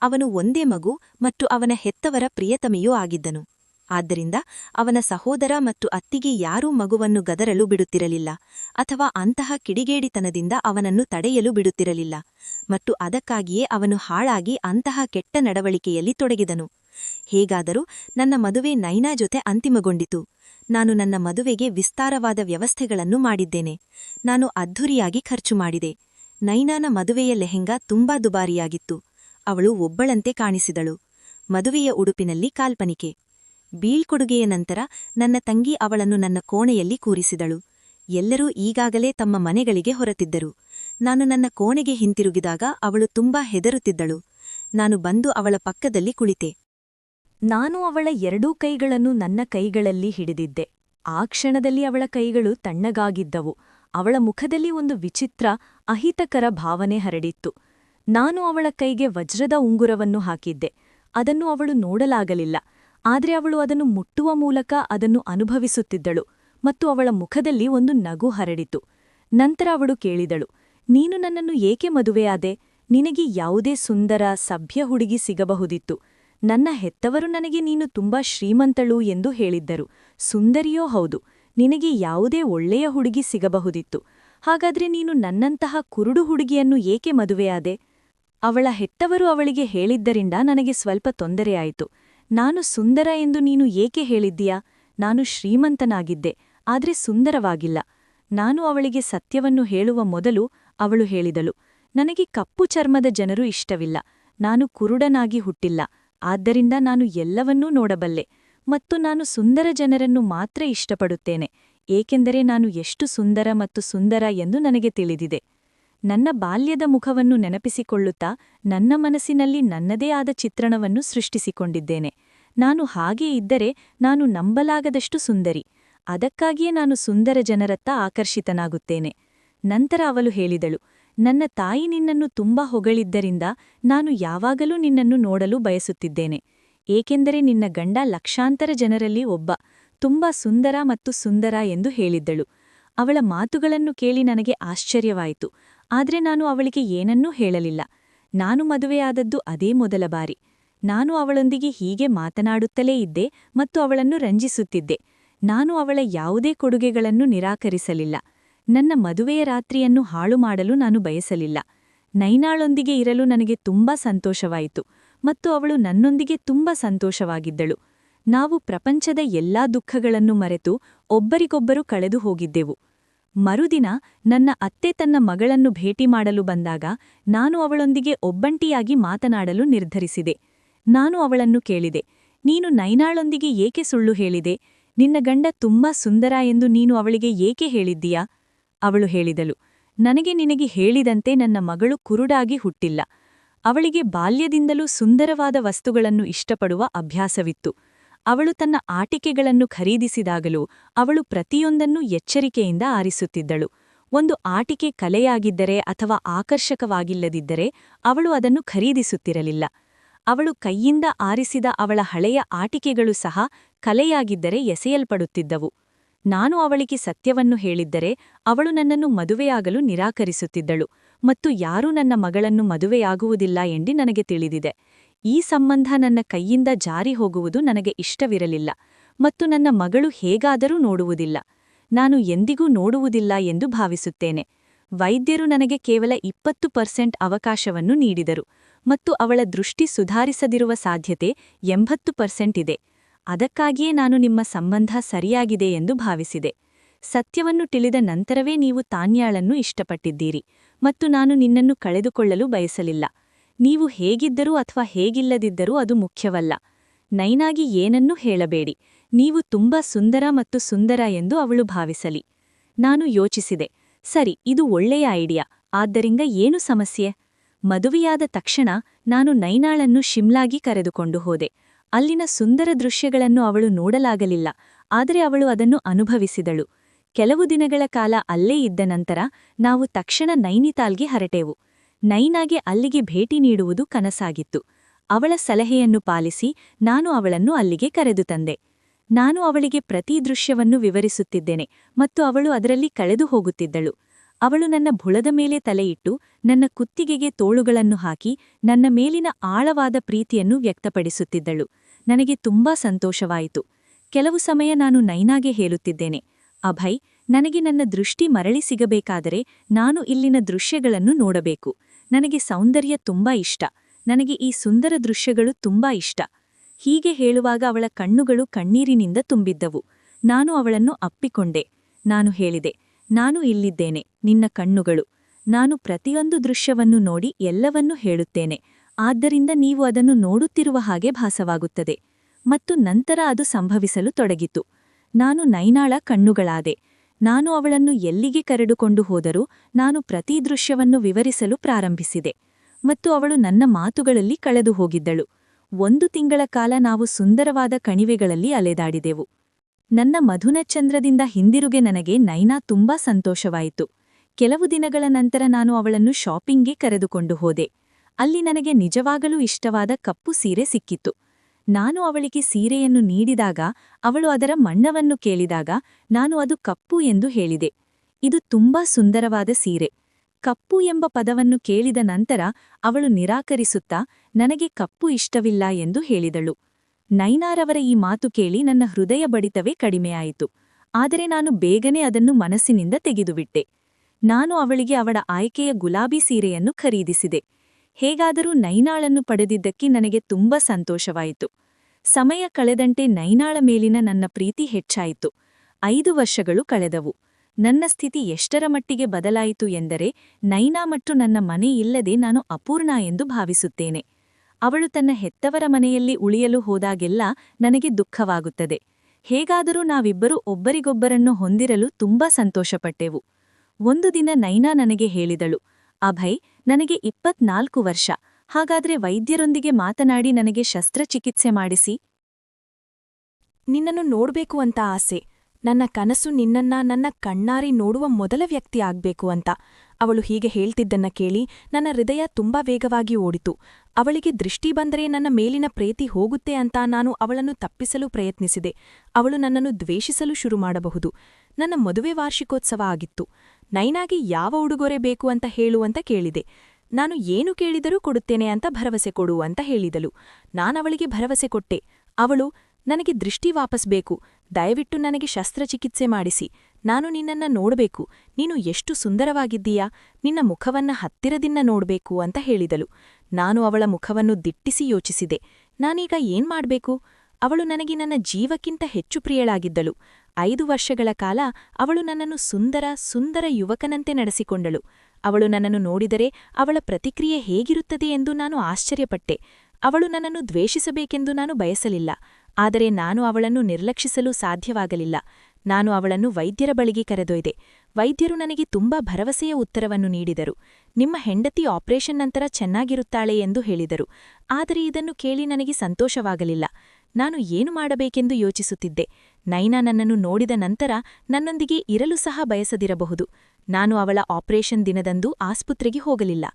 ಅವನು ಒಂದೇ ಮಗು ಮತ್ತು ಅವನ ಹೆತ್ತವರ ಪ್ರಿಯತಮೆಯೂ ಆಗಿದ್ದನು. ಆದ್ದರಿಂದ ಅವನ ಸಹೋದರ ಮತ್ತು ಅತ್ತಿಗೆ ಯಾರೂ ಮಗುವನ್ನು ಗದರಲು ಬಿಡುತ್ತಿರಲಿಲ್ಲ ಅಥವಾ ಅಂತಹ ಕಿಡಿಗೇಡಿತನದಿಂದ ಅವನನ್ನು ತಡೆಯಲು ಬಿಡುತ್ತಿರಲಿಲ್ಲ ಮತ್ತು ಅದಕ್ಕಾಗಿಯೇ ಅವನು ಹಾಳಾಗಿ ಅಂತಹ ಕೆಟ್ಟ ನಡವಳಿಕೆಯಲ್ಲಿ ತೊಡಗಿದನು. ಹೇಗಾದರೂ ನನ್ನ ಮದುವೆ ನೈನಾ ಜೊತೆ ಅಂತಿಮಗೊಂಡಿತು. ನಾನು ನನ್ನ ಮದುವೆಗೆ ವಿಸ್ತಾರವಾದ ವ್ಯವಸ್ಥೆಗಳನ್ನು ಮಾಡಿದ್ದೇನೆ. ನಾನು ಅದ್ಧುರಿಯಾಗಿ ಖರ್ಚು ಮಾಡಿದೆ. ನೈನಾನ ಮದುವೆಯ ಲೆಹೆಂಗಾ ತುಂಬಾ ದುಬಾರಿಯಾಗಿತ್ತು. ಅವಳು ಒಬ್ಬಳಂತೆ ಕಾಣಿಸಿದಳು. ಮದುವೆಯ ಉಡುಪಿನಲ್ಲಿ ಕಾಲ್ಪನಿಕೆ. ಬೀಳ್ಕೊಡುಗೆಯ ನಂತರ ನನ್ನ ತಂಗಿ ಅವಳನ್ನು ನನ್ನ ಕೋಣೆಯಲ್ಲಿ ಕೂರಿಸಿದಳು. ಎಲ್ಲರೂ ಈಗಾಗಲೇ ತಮ್ಮ ಮನೆಗಳಿಗೆ ಹೊರತಿದ್ದರು. ನಾನು ನನ್ನ ಕೋಣೆಗೆ ಹಿಂತಿರುಗಿದಾಗ ಅವಳು ತುಂಬಾ ಹೆದರುತ್ತಿದ್ದಳು. ನಾನು ಬಂದು ಅವಳ ಪಕ್ಕದಲ್ಲಿ ಕುಳಿತೆ. ನಾನು ಅವಳ ಎರಡೂ ಕೈಗಳನ್ನು ನನ್ನ ಕೈಗಳಲ್ಲಿ ಹಿಡಿದಿದ್ದೆ. ಆ ಕ್ಷಣದಲ್ಲಿ ಅವಳ ಕೈಗಳು ತಣ್ಣಗಾಗಿದ್ದವು. ಅವಳ ಮುಖದಲ್ಲಿ ಒಂದು ವಿಚಿತ್ರ, ಅಹಿತಕರ ಭಾವನೆ ಹರಡಿತ್ತು. ನಾನು ಅವಳ ಕೈಗೆ ವಜ್ರದ ಉಂಗುರವನ್ನು ಹಾಕಿದ್ದೆ. ಅದನ್ನು ಅವಳು ನೋಡಲಾಗಲಿಲ್ಲ. ಆದ್ರೆ ಅವಳು ಅದನ್ನು ಮುಟ್ಟುವ ಮೂಲಕ ಅದನ್ನು ಅನುಭವಿಸುತ್ತಿದ್ದಳು ಮತ್ತು ಅವಳ ಮುಖದಲ್ಲಿ ಒಂದು ನಗು ಹರಡಿತು. ನಂತರ ಅವಳು ಕೇಳಿದಳು, ನೀನು ನನ್ನನ್ನು ಏಕೆ ಮದುವೆಯಾದೆ? ನಿನಗೆ ಯಾವುದೇ ಸುಂದರ ಸಭ್ಯ ಹುಡುಗಿ ಸಿಗಬಹುದಿತ್ತು. ನನ್ನ ಹೆತ್ತವರು ನನಗೆ ನೀನು ತುಂಬಾ ಶ್ರೀಮಂತಳು ಎಂದು ಹೇಳಿದ್ದರು. ಸುಂದರಿಯೋ ಹೌದು, ನಿನಗೆ ಯಾವುದೇ ಒಳ್ಳೆಯ ಹುಡುಗಿ ಸಿಗಬಹುದಿತ್ತು. ಹಾಗಾದ್ರೆ ನೀನು ನನ್ನಂತಹ ಕುರುಡು ಹುಡುಗಿಯನ್ನು ಏಕೆ ಮದುವೆಯಾದೆ? ಅವಳ ಹೆತ್ತವರು ಅವಳಿಗೆ ಹೇಳಿದ್ದರಿಂದ ನನಗೆ ಸ್ವಲ್ಪ ತೊಂದರೆಯಾಯಿತು. ನಾನು ಸುಂದರ ಎಂದು ನೀನು ಏಕೆ ಹೇಳಿದ್ದೀಯಾ? ನಾನು ಶ್ರೀಮಂತನಾಗಿದ್ದೆ, ಆದ್ರೆ ಸುಂದರವಾಗಿಲ್ಲ. ನಾನು ಅವಳಿಗೆ ಸತ್ಯವನ್ನು ಹೇಳುವ ಮೊದಲು ಅವಳು ಹೇಳಿದಳು, ನನಗೆ ಕಪ್ಪು ಚರ್ಮದ ಜನರು ಇಷ್ಟವಿಲ್ಲ, ನಾನು ಕುರುಡನಾಗಿ ಹುಟ್ಟಿಲ್ಲ, ಆದ್ದರಿಂದ ನಾನು ಎಲ್ಲವನ್ನೂ ನೋಡಬಲ್ಲೆ, ಮತ್ತು ನಾನು ಸುಂದರ ಜನರನ್ನು ಮಾತ್ರ ಇಷ್ಟಪಡುತ್ತೇನೆ, ಏಕೆಂದರೆ ನಾನು ಎಷ್ಟು ಸುಂದರ ಮತ್ತು ಸುಂದರ ಎಂದು ನನಗೆ ತಿಳಿದಿದೆ. ನನ್ನ ಬಾಲ್ಯದ ಮುಖವನ್ನು ನೆನಪಿಸಿಕೊಳ್ಳುತ್ತಾ ನನ್ನ ಮನಸ್ಸಿನಲ್ಲಿ ನನ್ನದೇ ಆದ ಚಿತ್ರಣವನ್ನು ಸೃಷ್ಟಿಸಿಕೊಂಡಿದ್ದೇನೆ. ನಾನು ಹಾಗೇ ಇದ್ದರೆ ನಾನು ನಂಬಲಾಗದಷ್ಟು ಸುಂದರಿ. ಅದಕ್ಕಾಗಿಯೇ ನಾನು ಸುಂದರ ಜನರತ್ತ ಆಕರ್ಷಿತನಾಗುತ್ತೇನೆ. ನಂತರ ಅವಳು ಹೇಳಿದಳು, ನನ್ನ ತಾಯಿ ನಿನ್ನನ್ನು ತುಂಬಾ ಹೊಗಳಿದ್ದರಿಂದ ನಾನು ಯಾವಾಗಲೂ ನಿನ್ನನ್ನು ನೋಡಲು ಬಯಸುತ್ತಿದ್ದೇನೆ. ಏಕೆಂದರೆ ನಿನ್ನ ಗಂಡ ಲಕ್ಷಾಂತರ ಜನರಲ್ಲಿ ಒಬ್ಬ, ತುಂಬಾ ಸುಂದರ ಮತ್ತು ಸುಂದರ ಎಂದು ಹೇಳಿದ್ದಳು. ಅವಳ ಮಾತುಗಳನ್ನು ಕೇಳಿ ನನಗೆ ಆಶ್ಚರ್ಯವಾಯಿತು. ಆದ್ರೆ ನಾನು ಅವಳಿಗೆ ಏನನ್ನೂ ಹೇಳಲಿಲ್ಲ. ನಾನು ಮದುವೆಯಾದದ್ದು ಅದೇ ಮೊದಲ ಬಾರಿ. ನಾನು ಅವಳೊಂದಿಗೆ ಹೀಗೆ ಮಾತನಾಡುತ್ತಲೇ ಇದ್ದೆ ಮತ್ತು ಅವಳನ್ನು ರಂಜಿಸುತ್ತಿದ್ದೆ. ನಾನು ಅವಳ ಯಾವುದೇ ಕೊಡುಗೆಗಳನ್ನು ನಿರಾಕರಿಸಲಿಲ್ಲ. ನನ್ನ ಮದುವೆಯ ರಾತ್ರಿಯನ್ನು ಹಾಳು ಮಾಡಲು ನಾನು ಬಯಸಲಿಲ್ಲ. ನೈನಾಳೊಂದಿಗೆ ಇರಲು ನನಗೆ ತುಂಬಾ ಸಂತೋಷವಾಯಿತು ಮತ್ತು ಅವಳು ನನ್ನೊಂದಿಗೆ ತುಂಬಾ ಸಂತೋಷವಾಗಿದ್ದಳು. ನಾವು ಪ್ರಪಂಚದ ಎಲ್ಲಾ ದುಃಖಗಳನ್ನು ಮರೆತು ಒಬ್ಬರಿಗೊಬ್ಬರು ಕಳೆದು ಹೋಗಿದ್ದೆವು ಮರುದಿನ ನನ್ನ ಅತ್ತೆ ತನ್ನ ಮಗಳನ್ನು ಭೇಟಿ ಮಾಡಲು ಬಂದಾಗ ನಾನು ಅವಳೊಂದಿಗೆ ಒಬ್ಬಂಟಿಯಾಗಿ ಮಾತನಾಡಲು ನಿರ್ಧರಿಸಿದೆ. ನಾನು ಅವಳನ್ನು ಕೇಳಿದೆ. ನೀನು ನೈನಾಳೊಂದಿಗೆ ಏಕೆ ಸುಳ್ಳು ಹೇಳಿದೆ? ನಿನ್ನ ಗಂಡ ತುಂಬಾ ಸುಂದರ ಎಂದು ನೀನು ಅವಳಿಗೆ ಏಕೆ ಹೇಳಿದ್ದೀಯಾ? ಅವಳು ಹೇಳಿದಳು. ನನಗೆ ನಿನಗೆ ಹೇಳಿದಂತೆ ನನ್ನ ಮಗಳು ಕುರುಡಾಗಿ ಹುಟ್ಟಿಲ್ಲ. ಅವಳಿಗೆ ಬಾಲ್ಯದಿಂದಲೂ ಸುಂದರವಾದ ವಸ್ತುಗಳನ್ನು ಇಷ್ಟಪಡುವ ಅಭ್ಯಾಸವಿತ್ತು. ಅವಳು ತನ್ನ ಆಟಿಕೆಗಳನ್ನು ಖರೀದಿಸಿದಾಗಲೂ ಅವಳು ಪ್ರತಿಯೊಂದನ್ನು ಎಚ್ಚರಿಕೆಯಿಂದ ಆರಿಸುತ್ತಿದ್ದಳು. ಒಂದು ಆಟಿಕೆ ಕಲೆಯಾಗಿದ್ದರೆ ಅಥವಾ ಆಕರ್ಷಕವಾಗಿಲ್ಲದಿದ್ದರೆ ಅವಳು ಅದನ್ನು ಖರೀದಿಸುತ್ತಿರಲಿಲ್ಲ. ಅವಳು ಕೈಯಿಂದ ಆರಿಸಿದ ಅವಳ ಹಳೆಯ ಆಟಿಕೆಗಳು ಸಹ ಕಲೆಯಾಗಿದ್ದರೆ ಎಸೆಯಲ್ಪಡುತ್ತಿದ್ದವು. ನಾನು ಅವಳಿಗೆ ಸತ್ಯವನ್ನು ಹೇಳಿದ್ದರೆ ಅವಳು ನನ್ನನ್ನು ಮದುವೆಯಾಗಲು ನಿರಾಕರಿಸುತ್ತಿದ್ದಳು ಮತ್ತು ಯಾರೂ ನನ್ನ ಮಗಳನ್ನು ಮದುವೆಯಾಗುವುದಿಲ್ಲ ಎಂದು ನನಗೆ ತಿಳಿದಿದೆ. ಈ ಸಂಬಂಧ ನನ್ನ ಕೈಯಿಂದ ಜಾರಿ ಹೋಗುವುದು ನನಗೆ ಇಷ್ಟವಿರಲಿಲ್ಲ ಮತ್ತು ನನ್ನ ಮಗಳು ಹೇಗಾದರೂ ನೋಡುವುದಿಲ್ಲ. ನಾನು ಎಂದಿಗೂ ನೋಡುವುದಿಲ್ಲ ಎಂದು ಭಾವಿಸುತ್ತೇನೆ. ವೈದ್ಯರು ನನಗೆ ಕೇವಲ ಇಪ್ಪತ್ತು ಪರ್ಸೆಂಟ್ ಅವಕಾಶವನ್ನು ನೀಡಿದರು ಮತ್ತು ಅವಳ ದೃಷ್ಟಿ ಸುಧಾರಿಸದಿರುವ ಸಾಧ್ಯತೆ ಎಂಬತ್ತು ಪರ್ಸೆಂಟ್ ಇದೆ. ಅದಕ್ಕಾಗಿಯೇ ನಾನು ನಿಮ್ಮ ಸಂಬಂಧ ಸರಿಯಾಗಿದೆ ಎಂದು ಭಾವಿಸಿದೆ. ಸತ್ಯವನ್ನು ತಿಳಿದ ನಂತರವೇ ನೀವು ತಾನ್ಯಾಳನ್ನು ಇಷ್ಟಪಟ್ಟಿದ್ದೀರಿ ಮತ್ತು ನಾನು ನಿನ್ನನ್ನು ಕಳೆದುಕೊಳ್ಳಲು ಬಯಸಲಿಲ್ಲ. ನೀವು ಹೇಗಿದ್ದರೂ ಅಥವಾ ಹೇಗಿಲ್ಲದಿದ್ದರೂ ಅದು ಮುಖ್ಯವಲ್ಲ. ನೈನಾಗಿ ಏನನ್ನೂ ಹೇಳಬೇಡಿ. ನೀವು ತುಂಬಾ ಸುಂದರ ಮತ್ತು ಸುಂದರ ಎಂದು ಅವಳು ಭಾವಿಸಲಿ. ನಾನು ಯೋಚಿಸಿದೆ. ಸರಿ, ಇದು ಒಳ್ಳೆಯ ಐಡಿಯಾ. ಆದ್ದರಿಂದ ಏನು ಸಮಸ್ಯೆ? ಮದುವೆಯಾದ ತಕ್ಷಣ ನಾನು ನೈನಾಳನ್ನು ಶಿಮ್ಲಾಗಿ ಕರೆದುಕೊಂಡು ಹೋದೆ. ಅಲ್ಲಿನ ಸುಂದರ ದೃಶ್ಯಗಳನ್ನು ಅವಳು ನೋಡಲಾಗಲಿಲ್ಲ. ಆದರೆ ಅವಳು ಅದನ್ನು ಅನುಭವಿಸಿದಳು. ಕೆಲವು ದಿನಗಳ ಕಾಲ ಅಲ್ಲೇ ಇದ್ದ ನಂತರ ನಾವು ತಕ್ಷಣ ನೈನಿತಾಲ್ಗೆ ಹರಟೆವು. ನೈನಾಗೆ ಅಲ್ಲಿಗೆ ಭೇಟಿ ನೀಡುವುದು ಕನಸಾಗಿತ್ತು. ಅವಳ ಸಲಹೆಯನ್ನು ಪಾಲಿಸಿ ನಾನು ಅವಳನ್ನು ಅಲ್ಲಿಗೆ ಕರೆದು ತಂದೆ. ನಾನು ಅವಳಿಗೆ ಪ್ರತಿ ದೃಶ್ಯವನ್ನು ವಿವರಿಸುತ್ತಿದ್ದೇನೆ ಮತ್ತು ಅವಳು ಅದರಲ್ಲಿ ಕಳೆದು ಹೋಗುತ್ತಿದ್ದಳು. ಅವಳು ನನ್ನ ಭುಳದ ಮೇಲೆ ತಲೆಯಿಟ್ಟು ನನ್ನ ಕುತ್ತಿಗೆಗೆ ತೋಳುಗಳನ್ನು ಹಾಕಿ ನನ್ನ ಮೇಲಿನ ಆಳವಾದ ಪ್ರೀತಿಯನ್ನು ವ್ಯಕ್ತಪಡಿಸುತ್ತಿದ್ದಳು. ನನಗೆ ತುಂಬಾ ಸಂತೋಷವಾಯಿತು. ಕೆಲವು ಸಮಯ ನಾನು ನೈನಾಗೆ ಹೇಳುತ್ತಿದ್ದೇನೆ, ಅಭಯ್, ನನಗೆ ನನ್ನ ದೃಷ್ಟಿ ಮರಳಿ ಸಿಗಬೇಕಾದರೆ ನಾನು ಇಲ್ಲಿನ ದೃಶ್ಯಗಳನ್ನು ನೋಡಬೇಕು. ನನಗೆ ಸೌಂದರ್ಯ ತುಂಬಾ ಇಷ್ಟ. ನನಗೆ ಈ ಸುಂದರ ದೃಶ್ಯಗಳು ತುಂಬಾ ಇಷ್ಟ. ಹೀಗೆ ಹೇಳುವಾಗ ಅವಳ ಕಣ್ಣುಗಳು ಕಣ್ಣೀರಿನಿಂದ ತುಂಬಿದ್ದವು. ನಾನು ಅವಳನ್ನು ಅಪ್ಪಿಕೊಂಡೆ. ನಾನು ಹೇಳಿದೆ, ನಾನು ಇಲ್ಲಿದ್ದೇನೆ, ನಿನ್ನ ಕಣ್ಣುಗಳು. ನಾನು ಪ್ರತಿಯೊಂದು ದೃಶ್ಯವನ್ನು ನೋಡಿ ಎಲ್ಲವನ್ನೂ ಹೇಳುತ್ತೇನೆ. ಆದ್ದರಿಂದ ನೀವು ಅದನ್ನು ನೋಡುತ್ತಿರುವ ಹಾಗೆ ಭಾಸವಾಗುತ್ತದೆ. ಮತ್ತು ನಂತರ ಅದು ಸಂಭವಿಸಲು ತೊಡಗಿತು. ನಾನು ನೈನಾಳ ಕಣ್ಣುಗಳಾದೆ. ನಾನು ಅವಳನ್ನು ಎಲ್ಲಿಗೆ ಕರೆದುಕೊಂಡು ಹೋದರೂ ನಾನು ಪ್ರತಿ ದೃಶ್ಯವನ್ನು ವಿವರಿಸಲು ಪ್ರಾರಂಭಿಸಿದೆ. ಮತ್ತು ಅವಳು ನನ್ನ ಮಾತುಗಳಲ್ಲಿ ಕಳೆದು ಹೋಗಿದ್ದಳು. ಒಂದು ತಿಂಗಳ ಕಾಲ ನಾವು ಸುಂದರವಾದ ಕಣಿವೆಗಳಲ್ಲಿ ಅಲೆದಾಡಿದೆವು. ನನ್ನ ಮಧುನಚಂದ್ರದಿಂದ ಹಿಂದಿರುಗೆ ನನಗೆ ನೈನಾ ತುಂಬಾ ಸಂತೋಷವಾಯಿತು. ಕೆಲವು ದಿನಗಳ ನಂತರ ನಾನು ಅವಳನ್ನು ಶಾಪಿಂಗ್ಗೆ ಕರೆದುಕೊಂಡು ಹೋದೆ. ಅಲ್ಲಿ ನನಗೆ ನಿಜವಾಗಲೂ ಇಷ್ಟವಾದ ಕಪ್ಪು ಸೀರೆ ಸಿಕ್ಕಿತ್ತು. ನಾನು ಅವಳಿಗೆ ಸೀರೆಯನ್ನು ನೀಡಿದಾಗ, ಅವಳು ಅದರ ಮಣ್ಣವನ್ನು ಕೇಳಿದಾಗ, ನಾನು ಅದು ಕಪ್ಪು ಎಂದು ಹೇಳಿದೆ. ಇದು ತುಂಬಾ ಸುಂದರವಾದ ಸೀರೆ. ಕಪ್ಪು ಎಂಬ ಪದವನ್ನು ಕೇಳಿದ ನಂತರ, ಅವಳು ನಿರಾಕರಿಸುತ್ತಾ, ನನಗೆ ಕಪ್ಪು ಇಷ್ಟವಿಲ್ಲ ಎಂದು ಹೇಳಿದಳು. ನೈನಾರವರ ಈ ಮಾತು ಕೇಳಿ ನನ್ನ ಹೃದಯ ಬಡಿತವೇ ಕಡಿಮೆಯಾಯಿತು. ಆದರೆ ನಾನು ಬೇಗನೆ ಅದನ್ನು ಮನಸ್ಸಿನಿಂದ ತೆಗೆದುಬಿಟ್ಟೆ. ನಾನು ಅವಳಿಗೆ ಅವಳ ಆಯ್ಕೆಯ ಗುಲಾಬಿ ಸೀರೆಯನ್ನು ಖರೀದಿಸಿದೆ. ಹೇಗಾದರೂ ನೈನಾಳನ್ನು ಪಡೆದಿದ್ದಕ್ಕೆ ನನಗೆ ತುಂಬಾ ಸಂತೋಷವಾಯಿತು. ಸಮಯ ಕಳೆದಂತೆ ನೈನಾಳ ಮೇಲಿನ ನನ್ನ ಪ್ರೀತಿ ಹೆಚ್ಚಾಯಿತು. ಐದು ವರ್ಷಗಳು ಕಳೆದವು. ನನ್ನ ಸ್ಥಿತಿ ಎಷ್ಟರ ಮಟ್ಟಿಗೆ ಬದಲಾಯಿತು ಎಂದರೆ, ನೈನಾ ಮತ್ತು ನನ್ನ ಮನೆ ಇಲ್ಲದೆ ನಾನು ಅಪೂರ್ಣ ಎಂದು ಭಾವಿಸುತ್ತೇನೆ. ಅವಳು ತನ್ನ ಹೆತ್ತವರ ಮನೆಯಲ್ಲಿ ಉಳಿಯಲು ಹೋದಾಗೆಲ್ಲ ನನಗೆ ದುಃಖವಾಗುತ್ತದೆ. ಹೇಗಾದರೂ ನಾವಿಬ್ಬರೂ ಒಬ್ಬರಿಗೊಬ್ಬರನ್ನು ಹೊಂದಿರಲು ತುಂಬಾ ಸಂತೋಷಪಟ್ಟೆವು. ಒಂದು ದಿನ ನೈನಾ ನನಗೆ ಹೇಳಿದಳು, ಅಭಯ್ ನನಗೆ ಇಪ್ಪತ್ನಾಲ್ಕು ವರ್ಷ. ಹಾಗಾದ್ರೆ ವೈದ್ಯರೊಂದಿಗೆ ಮಾತನಾಡಿ ನನಗೆ ಶಸ್ತ್ರಚಿಕಿತ್ಸೆ ಮಾಡಿಸಿ. ನಿನ್ನನ್ನು ನೋಡ್ಬೇಕು ಅಂತ ಆಸೆ. ನನ್ನ ಕನಸು ನಿನ್ನನ್ನ ನನ್ನ ಕಣ್ಣಾರಿ ನೋಡುವ ಮೊದಲ ವ್ಯಕ್ತಿ ಆಗ್ಬೇಕು ಅಂತ. ಅವಳು ಹೀಗೆ ಹೇಳ್ತಿದ್ದನ್ನ ಕೇಳಿ ನನ್ನ ಹೃದಯ ತುಂಬಾ ವೇಗವಾಗಿ ಓಡಿತು. ಅವಳಿಗೆ ದೃಷ್ಟಿ ಬಂದರೆ ನನ್ನ ಮೇಲಿನ ಪ್ರೀತಿ ಹೋಗುತ್ತೆ ಅಂತ ನಾನು ಅವಳನ್ನು ತಪ್ಪಿಸಲು ಪ್ರಯತ್ನಿಸಿದೆ. ಅವಳು ನನ್ನನ್ನು ದ್ವೇಷಿಸಲು ಶುರು ಮಾಡಬಹುದು. ನನ್ನ ಮದುವೆ ವಾರ್ಷಿಕೋತ್ಸವ ಆಗಿತ್ತು. ನೈನಾಗಿ ಯಾವ ಉಡುಗೊರೆ ಬೇಕು ಅಂತ ಹೇಳುವಂತ ಕೇಳಿದೆ. ನಾನು ಏನು ಕೇಳಿದರೂ ಕೊಡುತ್ತೇನೆ ಅಂತ ಭರವಸೆ ಕೊಡು ಅಂತ ಹೇಳಿದಳು. ನಾನವಳಿಗೆ ಭರವಸೆ ಕೊಟ್ಟೆ. ಅವಳು, ನನಗೆ ದೃಷ್ಟಿ ವಾಪಸ್ ಬೇಕು. ದಯವಿಟ್ಟು ನನಗೆ ಶಸ್ತ್ರಚಿಕಿತ್ಸೆ ಮಾಡಿಸಿ. ನಾನು ನಿನ್ನನ್ನ ನೋಡಬೇಕು. ನೀನು ಎಷ್ಟು ಸುಂದರವಾಗಿದ್ದೀಯಾ. ನಿನ್ನ ಮುಖವನ್ನ ಹತ್ತಿರದಿಂದ ನೋಡ್ಬೇಕು ಅಂತ ಹೇಳಿದಳು. ನಾನು ಅವಳ ಮುಖವನ್ನು ದಿಟ್ಟಿಸಿ ಯೋಚಿಸಿದೆ. ನಾನೀಗ ಏನ್ ಮಾಡ್ಬೇಕು? ಅವಳು ನನಗೆ ನನ್ನ ಜೀವಕ್ಕಿಂತ ಹೆಚ್ಚು ಪ್ರಿಯಳಾಗಿದ್ದಳು. ಐದು ವರ್ಷಗಳ ಕಾಲ ಅವಳು ನನ್ನನ್ನು ಸುಂದರ ಸುಂದರ ಯುವಕನಂತೆ ನಡೆಸಿಕೊಂಡಳು. ಅವಳು ನನ್ನನ್ನು ನೋಡಿದರೆ ಅವಳ ಪ್ರತಿಕ್ರಿಯೆ ಹೇಗಿರುತ್ತದೆ ಎಂದು ನಾನು ಆಶ್ಚರ್ಯಪಟ್ಟೆ. ಅವಳು ನನ್ನನ್ನು ದ್ವೇಷಿಸಬೇಕೆಂದು ನಾನು ಬಯಸಲಿಲ್ಲ. ಆದರೆ ನಾನು ಅವಳನ್ನು ನಿರ್ಲಕ್ಷಿಸಲು ಸಾಧ್ಯವಾಗಲಿಲ್ಲ. ನಾನು ಅವಳನ್ನು ವೈದ್ಯರ ಬಳಿಗೆ ಕರೆದೊಯ್ದೆ. ವೈದ್ಯರು ನನಗೆ ತುಂಬಾ ಭರವಸೆಯ ಉತ್ತರವನ್ನು ನೀಡಿದರು. ನಿಮ್ಮ ಹೆಂಡತಿ ಆಪರೇಷನ್ ನಂತರ ಚೆನ್ನಾಗಿರುತ್ತಾಳೆ ಎಂದು ಹೇಳಿದರು. ಆದರೆ ಇದನ್ನು ಕೇಳಿ ನನಗೆ ಸಂತೋಷವಾಗಲಿಲ್ಲ. ನಾನು ಏನು ಮಾಡಬೇಕೆಂದು ಯೋಚಿಸುತ್ತಿದ್ದೆ. ನೈನಾ ನನ್ನನ್ನು ನೋಡಿದ ನಂತರ ನನ್ನೊಂದಿಗೆ ಇರಲು ಸಹ ಬಯಸದಿರಬಹುದು. ನಾನು ಅವಳ ಆಪರೇಷನ್ ದಿನದಂದು ಆಸ್ಪತ್ರೆಗೆ ಹೋಗಲಿಲ್ಲ.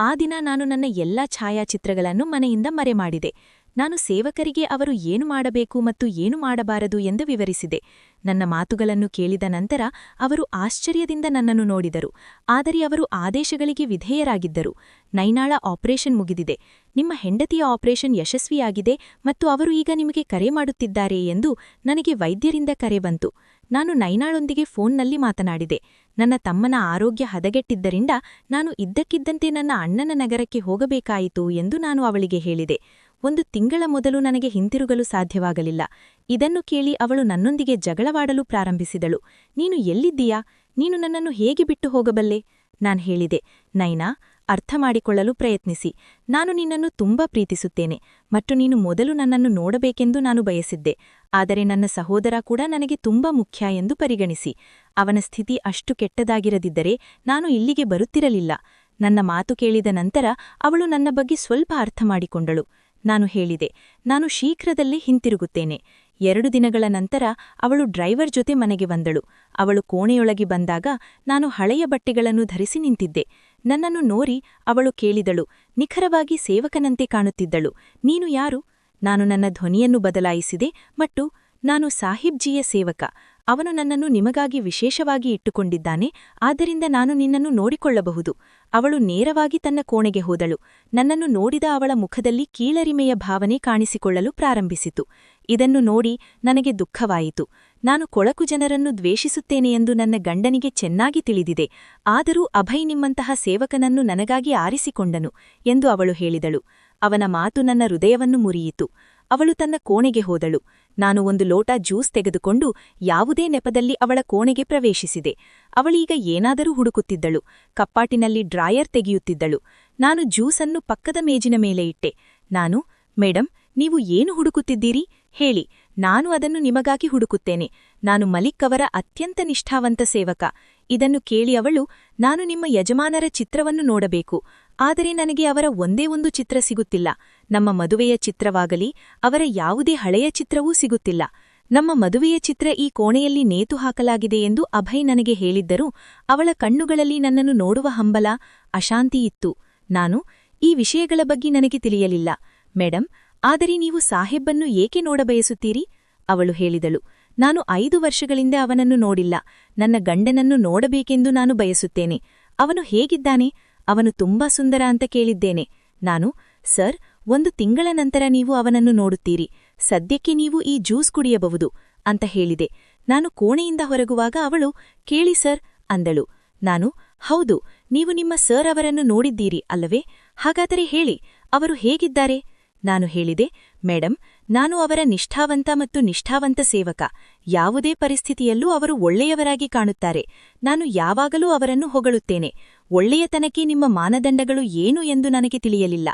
ಆ ದಿನ ನಾನು ನನ್ನ ಎಲ್ಲಾ ಛಾಯಾಚಿತ್ರಗಳನ್ನು ಮನೆಯಿಂದ ಮರೆಮಾಡಿದೆ. ನಾನು ಸೇವಕರಿಗೆ ಅವರು ಏನು ಮಾಡಬೇಕು ಮತ್ತು ಏನು ಮಾಡಬಾರದು ಎಂದು ವಿವರಿಸಿದೆ. ನನ್ನ ಮಾತುಗಳನ್ನು ಕೇಳಿದ ನಂತರ ಅವರು ಆಶ್ಚರ್ಯದಿಂದ ನನ್ನನ್ನು ನೋಡಿದರು. ಆದರೆ ಅವರು ಆದೇಶಗಳಿಗೆ ವಿಧೇಯರಾಗಿದ್ದರು. ನೈನಾಳ ಆಪರೇಷನ್ ಮುಗಿದಿದೆ. ನಿಮ್ಮ ಹೆಂಡತಿಯ ಆಪರೇಷನ್ ಯಶಸ್ವಿಯಾಗಿದೆ ಮತ್ತು ಅವರು ಈಗ ನಿಮಗೆ ಕರೆ ಮಾಡುತ್ತಿದ್ದಾರೆ ಎಂದು ನನಗೆ ವೈದ್ಯರಿಂದ ಕರೆ ಬಂತು. ನಾನು ನೈನಾಳೊಂದಿಗೆ ಫೋನ್ನಲ್ಲಿ ಮಾತನಾಡಿದೆ. ನನ್ನ ತಮ್ಮನ ಆರೋಗ್ಯ ಹದಗೆಟ್ಟಿದ್ದರಿಂದ ನಾನು ಇದ್ದಕ್ಕಿದ್ದಂತೆ ನನ್ನ ಅಣ್ಣನ ನಗರಕ್ಕೆ ಹೋಗಬೇಕಾಯಿತು ಎಂದು ನಾನು ಅವಳಿಗೆ ಹೇಳಿದೆ. ಒಂದು ತಿಂಗಳ ಮೊದಲು ನನಗೆ ಹಿಂತಿರುಗಲು ಸಾಧ್ಯವಾಗಲಿಲ್ಲ. ಇದನ್ನು ಕೇಳಿ ಅವಳು ನನ್ನೊಂದಿಗೆ ಜಗಳವಾಡಲು ಪ್ರಾರಂಭಿಸಿದಳು. ನೀನು ಎಲ್ಲಿದ್ದೀಯಾ? ನೀನು ನನ್ನನ್ನು ಹೇಗೆ ಬಿಟ್ಟು ಹೋಗಬಲ್ಲೆ? ನಾನು ಹೇಳಿದೆ, ನೈನಾ, ಅರ್ಥ ಮಾಡಿಕೊಳ್ಳಲು ಪ್ರಯತ್ನಿಸಿ. ನಾನು ನಿನ್ನನ್ನು ತುಂಬಾ ಪ್ರೀತಿಸುತ್ತೇನೆ. ಮತ್ತು ನೀನು ಮೊದಲು ನನ್ನನ್ನು ನೋಡಬೇಕೆಂದು ನಾನು ಬಯಸಿದ್ದೆ. ಆದರೆ ನನ್ನ ಸಹೋದರ ಕೂಡ ನನಗೆ ತುಂಬಾ ಮುಖ್ಯ ಎಂದು ಪರಿಗಣಿಸಿ. ಅವನ ಸ್ಥಿತಿ ಅಷ್ಟು ಕೆಟ್ಟದಾಗಿರದಿದ್ದರೆ ನಾನು ಇಲ್ಲಿಗೆ ಬರುತ್ತಿರಲಿಲ್ಲ. ನನ್ನ ಮಾತು ಕೇಳಿದ ನಂತರ ಅವಳು ನನ್ನ ಬಗ್ಗೆ ಸ್ವಲ್ಪ ಅರ್ಥ ಮಾಡಿಕೊಂಡಳು. ನಾನು ಹೇಳಿದೆ, ನಾನು ಶೀಘ್ರದಲ್ಲೇ ಹಿಂತಿರುಗುತ್ತೇನೆ. ಎರಡು ದಿನಗಳ ನಂತರ ಅವಳು ಡ್ರೈವರ್ ಜೊತೆ ಮನೆಗೆ ಬಂದಳು. ಅವಳು ಕೋಣೆಯೊಳಗೆ ಬಂದಾಗ ನಾನು ಹಳೆಯ ಬಟ್ಟೆಗಳನ್ನು ಧರಿಸಿ ನಿಂತಿದ್ದೆ. ನನ್ನನ್ನು ನೋರಿ ಅವಳು ಕೇಳಿದಳು, ನಿಖರವಾಗಿ ಸೇವಕನಂತೆ ಕಾಣುತ್ತಿದ್ದಳು. ನೀನು ಯಾರು? ನಾನು ನನ್ನ ಧ್ವನಿಯನ್ನು ಬದಲಾಯಿಸಿದೆ ಮತ್ತು ನಾನು ಸಾಹಿಬ್ಜಿಯ ಸೇವಕ. ಅವನು ನನ್ನನ್ನು ನಿಮಗಾಗಿ ವಿಶೇಷವಾಗಿ ಇಟ್ಟುಕೊಂಡಿದ್ದಾನೆ, ಆದ್ದರಿಂದ ನಾನು ನಿನ್ನನ್ನು ನೋಡಿಕೊಳ್ಳಬಹುದು. ಅವಳು ನೇರವಾಗಿ ತನ್ನ ಕೋಣೆಗೆ ಹೋದಳು. ನನ್ನನ್ನು ನೋಡಿದ ಅವಳ ಮುಖದಲ್ಲಿ ಕೀಳರಿಮೆಯ ಭಾವನೆ ಕಾಣಿಸಿಕೊಳ್ಳಲು ಪ್ರಾರಂಭಿಸಿತು. ಇದನ್ನು ನೋಡಿ ನನಗೆ ದುಃಖವಾಯಿತು. ನಾನು ಕೊಳಕು ಜನರನ್ನು ದ್ವೇಷಿಸುತ್ತೇನೆ ಎಂದು ನನ್ನ ಗಂಡನಿಗೆ ಚೆನ್ನಾಗಿ ತಿಳಿದಿದೆ. ಆದರೂ ಅಭಯ್ ನಿಮ್ಮಂತಹ ಸೇವಕನನ್ನು ನನಗಾಗಿ ಆರಿಸಿಕೊಂಡನು ಎಂದು ಅವಳು ಹೇಳಿದಳು. ಅವನ ಮಾತು ನನ್ನ ಹೃದಯವನ್ನು ಮುರಿಯಿತು. ಅವಳು ತನ್ನ ಕೋಣೆಗೆ ಹೋದಳು. ನಾನು ಒಂದು ಲೋಟ ಜ್ಯೂಸ್ ತೆಗೆದುಕೊಂಡು ಯಾವುದೇ ನೆಪದಲ್ಲಿ ಅವಳ ಕೋಣೆಗೆ ಪ್ರವೇಶಿಸಿದೆ. ಅವಳೀಗ ಏನಾದರೂ ಹುಡುಕುತ್ತಿದ್ದಳು. ಕಪ್ಪಾಟಿನಲ್ಲಿ ಡ್ರಾಯರ್ ತೆಗೆಯುತ್ತಿದ್ದಳು. ನಾನು ಜ್ಯೂಸನ್ನು ಪಕ್ಕದ ಮೇಜಿನ ಮೇಲೆ ಇಟ್ಟೆ. ನಾನು, ಮೇಡಂ, ನೀವು ಏನು ಹುಡುಕುತ್ತಿದ್ದೀರಿ? ಹೇಳಿ. ನಾನು ಅದನ್ನು ನಿಮಗಾಗಿ ಹುಡುಕುತ್ತೇನೆ. ನಾನು ಮಲಿಕ್ ಅವರ ಅತ್ಯಂತ ನಿಷ್ಠಾವಂತ ಸೇವಕ. ಇದನ್ನು ಕೇಳಿ ಅವಳು, ನಾನು ನಿಮ್ಮ ಯಜಮಾನರ ಚಿತ್ರವನ್ನು ನೋಡಬೇಕು. ಆದರೆ ನನಗೆ ಅವರ ಒಂದೇ ಒಂದು ಚಿತ್ರ ಸಿಗುತ್ತಿಲ್ಲ. ನಮ್ಮ ಮದುವೆಯ ಚಿತ್ರವಾಗಲಿ, ಅವರ ಯಾವುದೇ ಹಳೆಯ ಚಿತ್ರವೂ ಸಿಗುತ್ತಿಲ್ಲ. ನಮ್ಮ ಮದುವೆಯ ಚಿತ್ರ ಈ ಕೋಣೆಯಲ್ಲಿ ನೇತು ಹಾಕಲಾಗಿದೆ ಎಂದು ಅಭಯ್ ನನಗೆ ಹೇಳಿದ್ದರೂ. ಅವಳ ಕಣ್ಣುಗಳಲ್ಲಿ ನನ್ನನ್ನು ನೋಡುವ ಹಂಬಲ ಅಶಾಂತಿಯಿತ್ತು ನಾನು ಈ ವಿಷಯಗಳ ಬಗ್ಗೆ ನನಗೆ ತಿಳಿಯಲಿಲ್ಲ. ಮೇಡಂ, ಆದರೆ ನೀವು ಸಾಹೇಬ್ಬನ್ನು ಏಕೆ ನೋಡಬಯಸುತ್ತೀರಿ ಅವಳು ಹೇಳಿದಳು. ನಾನು ಐದು ವರ್ಷಗಳಿಂದ ಅವನನ್ನು ನೋಡಿಲ್ಲ. ನನ್ನ ಗಂಡನನ್ನು ನೋಡಬೇಕೆಂದು ನಾನು ಬಯಸುತ್ತೇನೆ. ಅವನು ಹೇಗಿದ್ದಾನೆ? ಅವನು ತುಂಬಾ ಸುಂದರ ಅಂತ ಕೇಳಿದ್ದೇನೆ. ನಾನು, ಸರ್ ಒಂದು ತಿಂಗಳ ನಂತರ ನೀವು ಅವನನ್ನು ನೋಡುತ್ತೀರಿ. ಸದ್ಯಕ್ಕೆ ನೀವು ಈ ಜ್ಯೂಸ್ ಕುಡಿಯಬಹುದು ಅಂತ ಹೇಳಿದೆ. ನಾನು ಕೋಣೆಯಿಂದ ಹೊರಗುವಾಗ ಅವಳು, ಕೇಳಿ ಸರ್ ಅಂದಳು. ನಾನು, ಹೌದು, ನೀವು ನಿಮ್ಮ ಸರ್ ಅವರನ್ನು ನೋಡಿದ್ದೀರಿ ಅಲ್ಲವೇ? ಹಾಗಾದರೆ ಹೇಳಿ, ಅವರು ಹೇಗಿದ್ದಾರೆ? ನಾನು ಹೇಳಿದೆ, ಮೇಡಂ, ನಾನು ಅವರ ನಿಷ್ಠಾವಂತ ಮತ್ತು ನಿಷ್ಠಾವಂತ ಸೇವಕ. ಯಾವುದೇ ಪರಿಸ್ಥಿತಿಯಲ್ಲೂ ಅವರು ಒಳ್ಳೆಯವರಾಗಿ ಕಾಣುತ್ತಾರೆ. ನಾನು ಯಾವಾಗಲೂ ಅವರನ್ನು ಹೊಗಳುತ್ತೇನೆ. ಒಳ್ಳೆಯತನಕ್ಕೆ ನಿಮ್ಮ ಮಾನದಂಡಗಳು ಏನು ಎಂದು ನನಗೆ ತಿಳಿಯಲಿಲ್ಲ.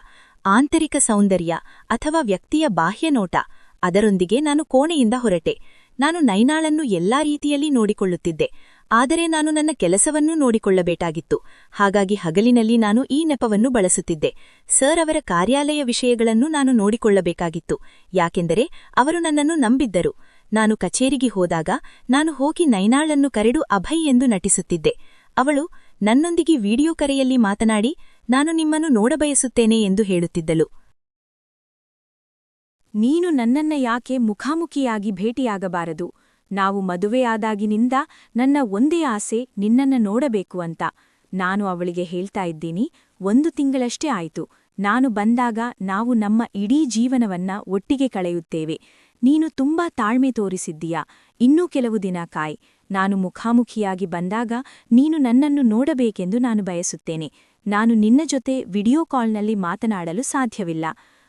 ಆಂತರಿಕ ಸೌಂದರ್ಯ ಅಥವಾ ವ್ಯಕ್ತಿಯ ಬಾಹ್ಯ ನೋಟ. ಅದರೊಂದಿಗೆ ನಾನು ಕೋಣೆಯಿಂದ ಹೊರಟೆ. ನಾನು ನೈನಾಳನ್ನು ಎಲ್ಲಾ ರೀತಿಯಲ್ಲಿ ನೋಡಿಕೊಳ್ಳುತ್ತಿದ್ದೆ. ಆದರೆ ನಾನು ನನ್ನ ಕೆಲಸವನ್ನೂ ನೋಡಿಕೊಳ್ಳಬೇಕಾಗಿತ್ತು. ಹಾಗಾಗಿ ಹಗಲಿನಲ್ಲಿ ನಾನು ಈ ನೆಪವನ್ನು ಬಳಸುತ್ತಿದ್ದೆ. ಸರ್ ಅವರ ಕಾರ್ಯಾಲಯ ವಿಷಯಗಳನ್ನು ನಾನು ನೋಡಿಕೊಳ್ಳಬೇಕಾಗಿತ್ತು. ಯಾಕೆಂದರೆ ಅವರು ನನ್ನನ್ನು ನಂಬಿದ್ದರು. ನಾನು ಕಚೇರಿಗೆ ಹೋದಾಗ ನಾನು ಹೋಗಿ ನೈನಾಳನ್ನು ಕರೆಡು ಅಭಯ್ ಎಂದು ನಟಿಸುತ್ತಿದ್ದೆ. ಅವಳು ನನ್ನೊಂದಿಗೆ ವಿಡಿಯೋ ಕರೆಯಲ್ಲಿ ಮಾತನಾಡಿ ನಾನು ನಿಮ್ಮನ್ನು ನೋಡಬಯಸುತ್ತೇನೆ ಎಂದು ಹೇಳುತ್ತಿದ್ದಳು. ನೀನು ನನ್ನನ್ನ ಯಾಕೆ ಮುಖಾಮುಖಿಯಾಗಿ ಭೇಟಿಯಾಗಬಾರದು? ನಾವು ಮದುವೆಯಾದಾಗಿನಿಂದ ನನ್ನ ಒಂದೇ ಆಸೆ ನಿನ್ನನ್ನ ನೋಡಬೇಕು ಅಂತ. ನಾನು ಅವಳಿಗೆ ಹೇಳ್ತಾ ಇದ್ದೀನಿ, ಒಂದು ತಿಂಗಳಷ್ಟೇ ಆಯಿತು. ನಾನು ಬಂದಾಗ ನಾವು ನಮ್ಮ ಇಡೀ ಜೀವನವನ್ನ ಒಟ್ಟಿಗೆ ಕಳೆಯುತ್ತೇವೆ. ನೀನು ತುಂಬಾ ತಾಳ್ಮೆ ತೋರಿಸಿದ್ದೀಯಾ? ಇನ್ನೂ ಕೆಲವು ದಿನ ಕಾಯ್. ನಾನು ಮುಖಾಮುಖಿಯಾಗಿ ಬಂದಾಗ ನೀನು ನನ್ನನ್ನು ನೋಡಬೇಕೆಂದು ನಾನು ಬಯಸುತ್ತೇನೆ. ನಾನು ನಿನ್ನ ಜೊತೆ ವಿಡಿಯೋ ಕಾಲ್ನಲ್ಲಿ ಮಾತನಾಡಲು ಸಾಧ್ಯವಿಲ್ಲ.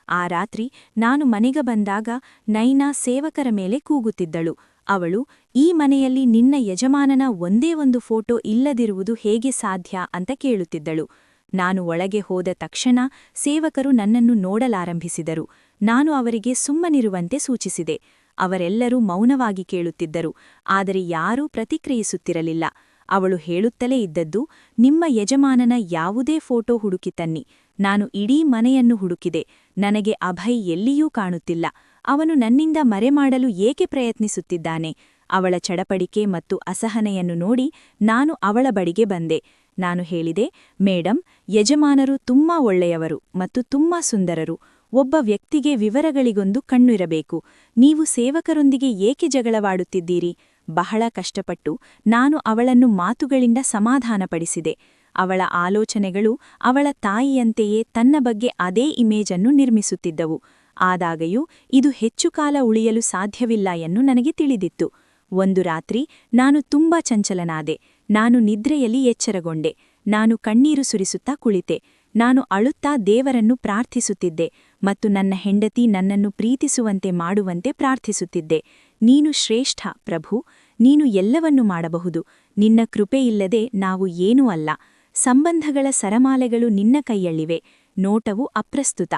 ಆ ರಾತ್ರಿ ನಾನು ಮನೆಗೆ ಬಂದಾಗ ನೈನಾ ಸೇವಕರ ಮೇಲೆ ಕೂಗುತ್ತಿದ್ದಳು. ಅವಳು, ಈ ಮನೆಯಲ್ಲಿ ನಿನ್ನ ಯಜಮಾನನ ಒಂದೇ ಒಂದು ಫೋಟೋ ಇಲ್ಲದಿರುವುದು ಹೇಗೆ ಸಾಧ್ಯ? ಅಂತ ಕೇಳುತ್ತಿದ್ದಳು. ನಾನು ಒಳಗೆ ಹೋದ ತಕ್ಷಣ ಸೇವಕರು ನನ್ನನ್ನು ನೋಡಲಾರಂಭಿಸಿದರು. ನಾನು ಅವರಿಗೆ ಸುಮ್ಮನಿರುವಂತೆ ಸೂಚಿಸಿದೆ. ಅವರೆಲ್ಲರೂ ಮೌನವಾಗಿ ಕೇಳುತ್ತಿದ್ದರು. ಆದರೆ ಯಾರೂ ಪ್ರತಿಕ್ರಿಯಿಸುತ್ತಿರಲಿಲ್ಲ. ಅವಳು ಹೇಳುತ್ತಲೇ ಇದ್ದದ್ದು, ನಿಮ್ಮ ಯಜಮಾನನ ಯಾವುದೇ ಫೋಟೋ ಹುಡುಕಿ ತನ್ನಿ. ನಾನು ಇಡೀ ಮನೆಯನ್ನು ಹುಡುಕಿದೆ. ನನಗೆ ಅಭಯ್ ಎಲ್ಲಿಯೂ ಕಾಣುತ್ತಿಲ್ಲ. ಅವನು ನನ್ನಿಂದ ಮರೆಮಾಡಲು ಏಕೆ ಪ್ರಯತ್ನಿಸುತ್ತಿದ್ದಾನೆ? ಅವಳ ಚಡಪಡಿಕೆ ಮತ್ತು ಅಸಹನೆಯನ್ನು ನೋಡಿ ನಾನು ಅವಳ ಬಳಿಗೆ ಬಂದೆ. ನಾನು ಹೇಳಿದೆ, ಮೇಡಂ, ಯಜಮಾನರು ತುಂಬಾ ಒಳ್ಳೆಯವರು ಮತ್ತು ತುಂಬಾ ಸುಂದರರು. ಒಬ್ಬ ವ್ಯಕ್ತಿಗೆ ವಿವರಗಳಿಗೊಂದು ಕಣ್ಣಿರಬೇಕು ನೀವು ಸೇವಕರೊಂದಿಗೆ ಏಕೆ ಜಗಳವಾಡುತ್ತಿದ್ದೀರಿ? ಬಹಳ ಕಷ್ಟಪಟ್ಟು ನಾನು ಅವಳನ್ನು ಮಾತುಗಳಿಂದ ಸಮಾಧಾನಪಡಿಸಿದೆ. ಅವಳ ಆಲೋಚನೆಗಳು ಅವಳ ತಾಯಿಯಂತೆಯೇ ತನ್ನ ಬಗ್ಗೆ ಅದೇ ಇಮೇಜನ್ನು ನಿರ್ಮಿಸುತ್ತಿದ್ದವು. ಆದಾಗಯೂ, ಇದು ಹೆಚ್ಚು ಕಾಲ ಉಳಿಯಲು ಸಾಧ್ಯವಿಲ್ಲ ಎಂದು ನನಗೆ ತಿಳಿದಿತ್ತು. ಒಂದು ರಾತ್ರಿ ನಾನು ತುಂಬಾ ಚಂಚಲನಾದೆ. ನಾನು ನಿದ್ರೆಯಲ್ಲಿ ಎಚ್ಚರಗೊಂಡೆ. ನಾನು ಕಣ್ಣೀರು ಸುರಿಸುತ್ತಾ ಕುಳಿತೆ. ನಾನು ಅಳುತ್ತಾ ದೇವರನ್ನು ಪ್ರಾರ್ಥಿಸುತ್ತಿದ್ದೆ ಮತ್ತು ನನ್ನ ಹೆಂಡತಿ ನನ್ನನ್ನು ಪ್ರೀತಿಸುವಂತೆ ಮಾಡುವಂತೆ ಪ್ರಾರ್ಥಿಸುತ್ತಿದ್ದೆ. ನೀನು ಶ್ರೇಷ್ಠ ಪ್ರಭು, ನೀನು ಎಲ್ಲವನ್ನೂ ಮಾಡಬಹುದು. ನಿನ್ನ ಕೃಪೆಯಿಲ್ಲದೆ ನಾವು ಏನೂ ಅಲ್ಲ. ಸಂಬಂಧಗಳ ಸರಮಾಲೆಗಳು ನಿನ್ನ ಕೈಯಲ್ಲಿವೆ. ನೋಟವು ಅಪ್ರಸ್ತುತ.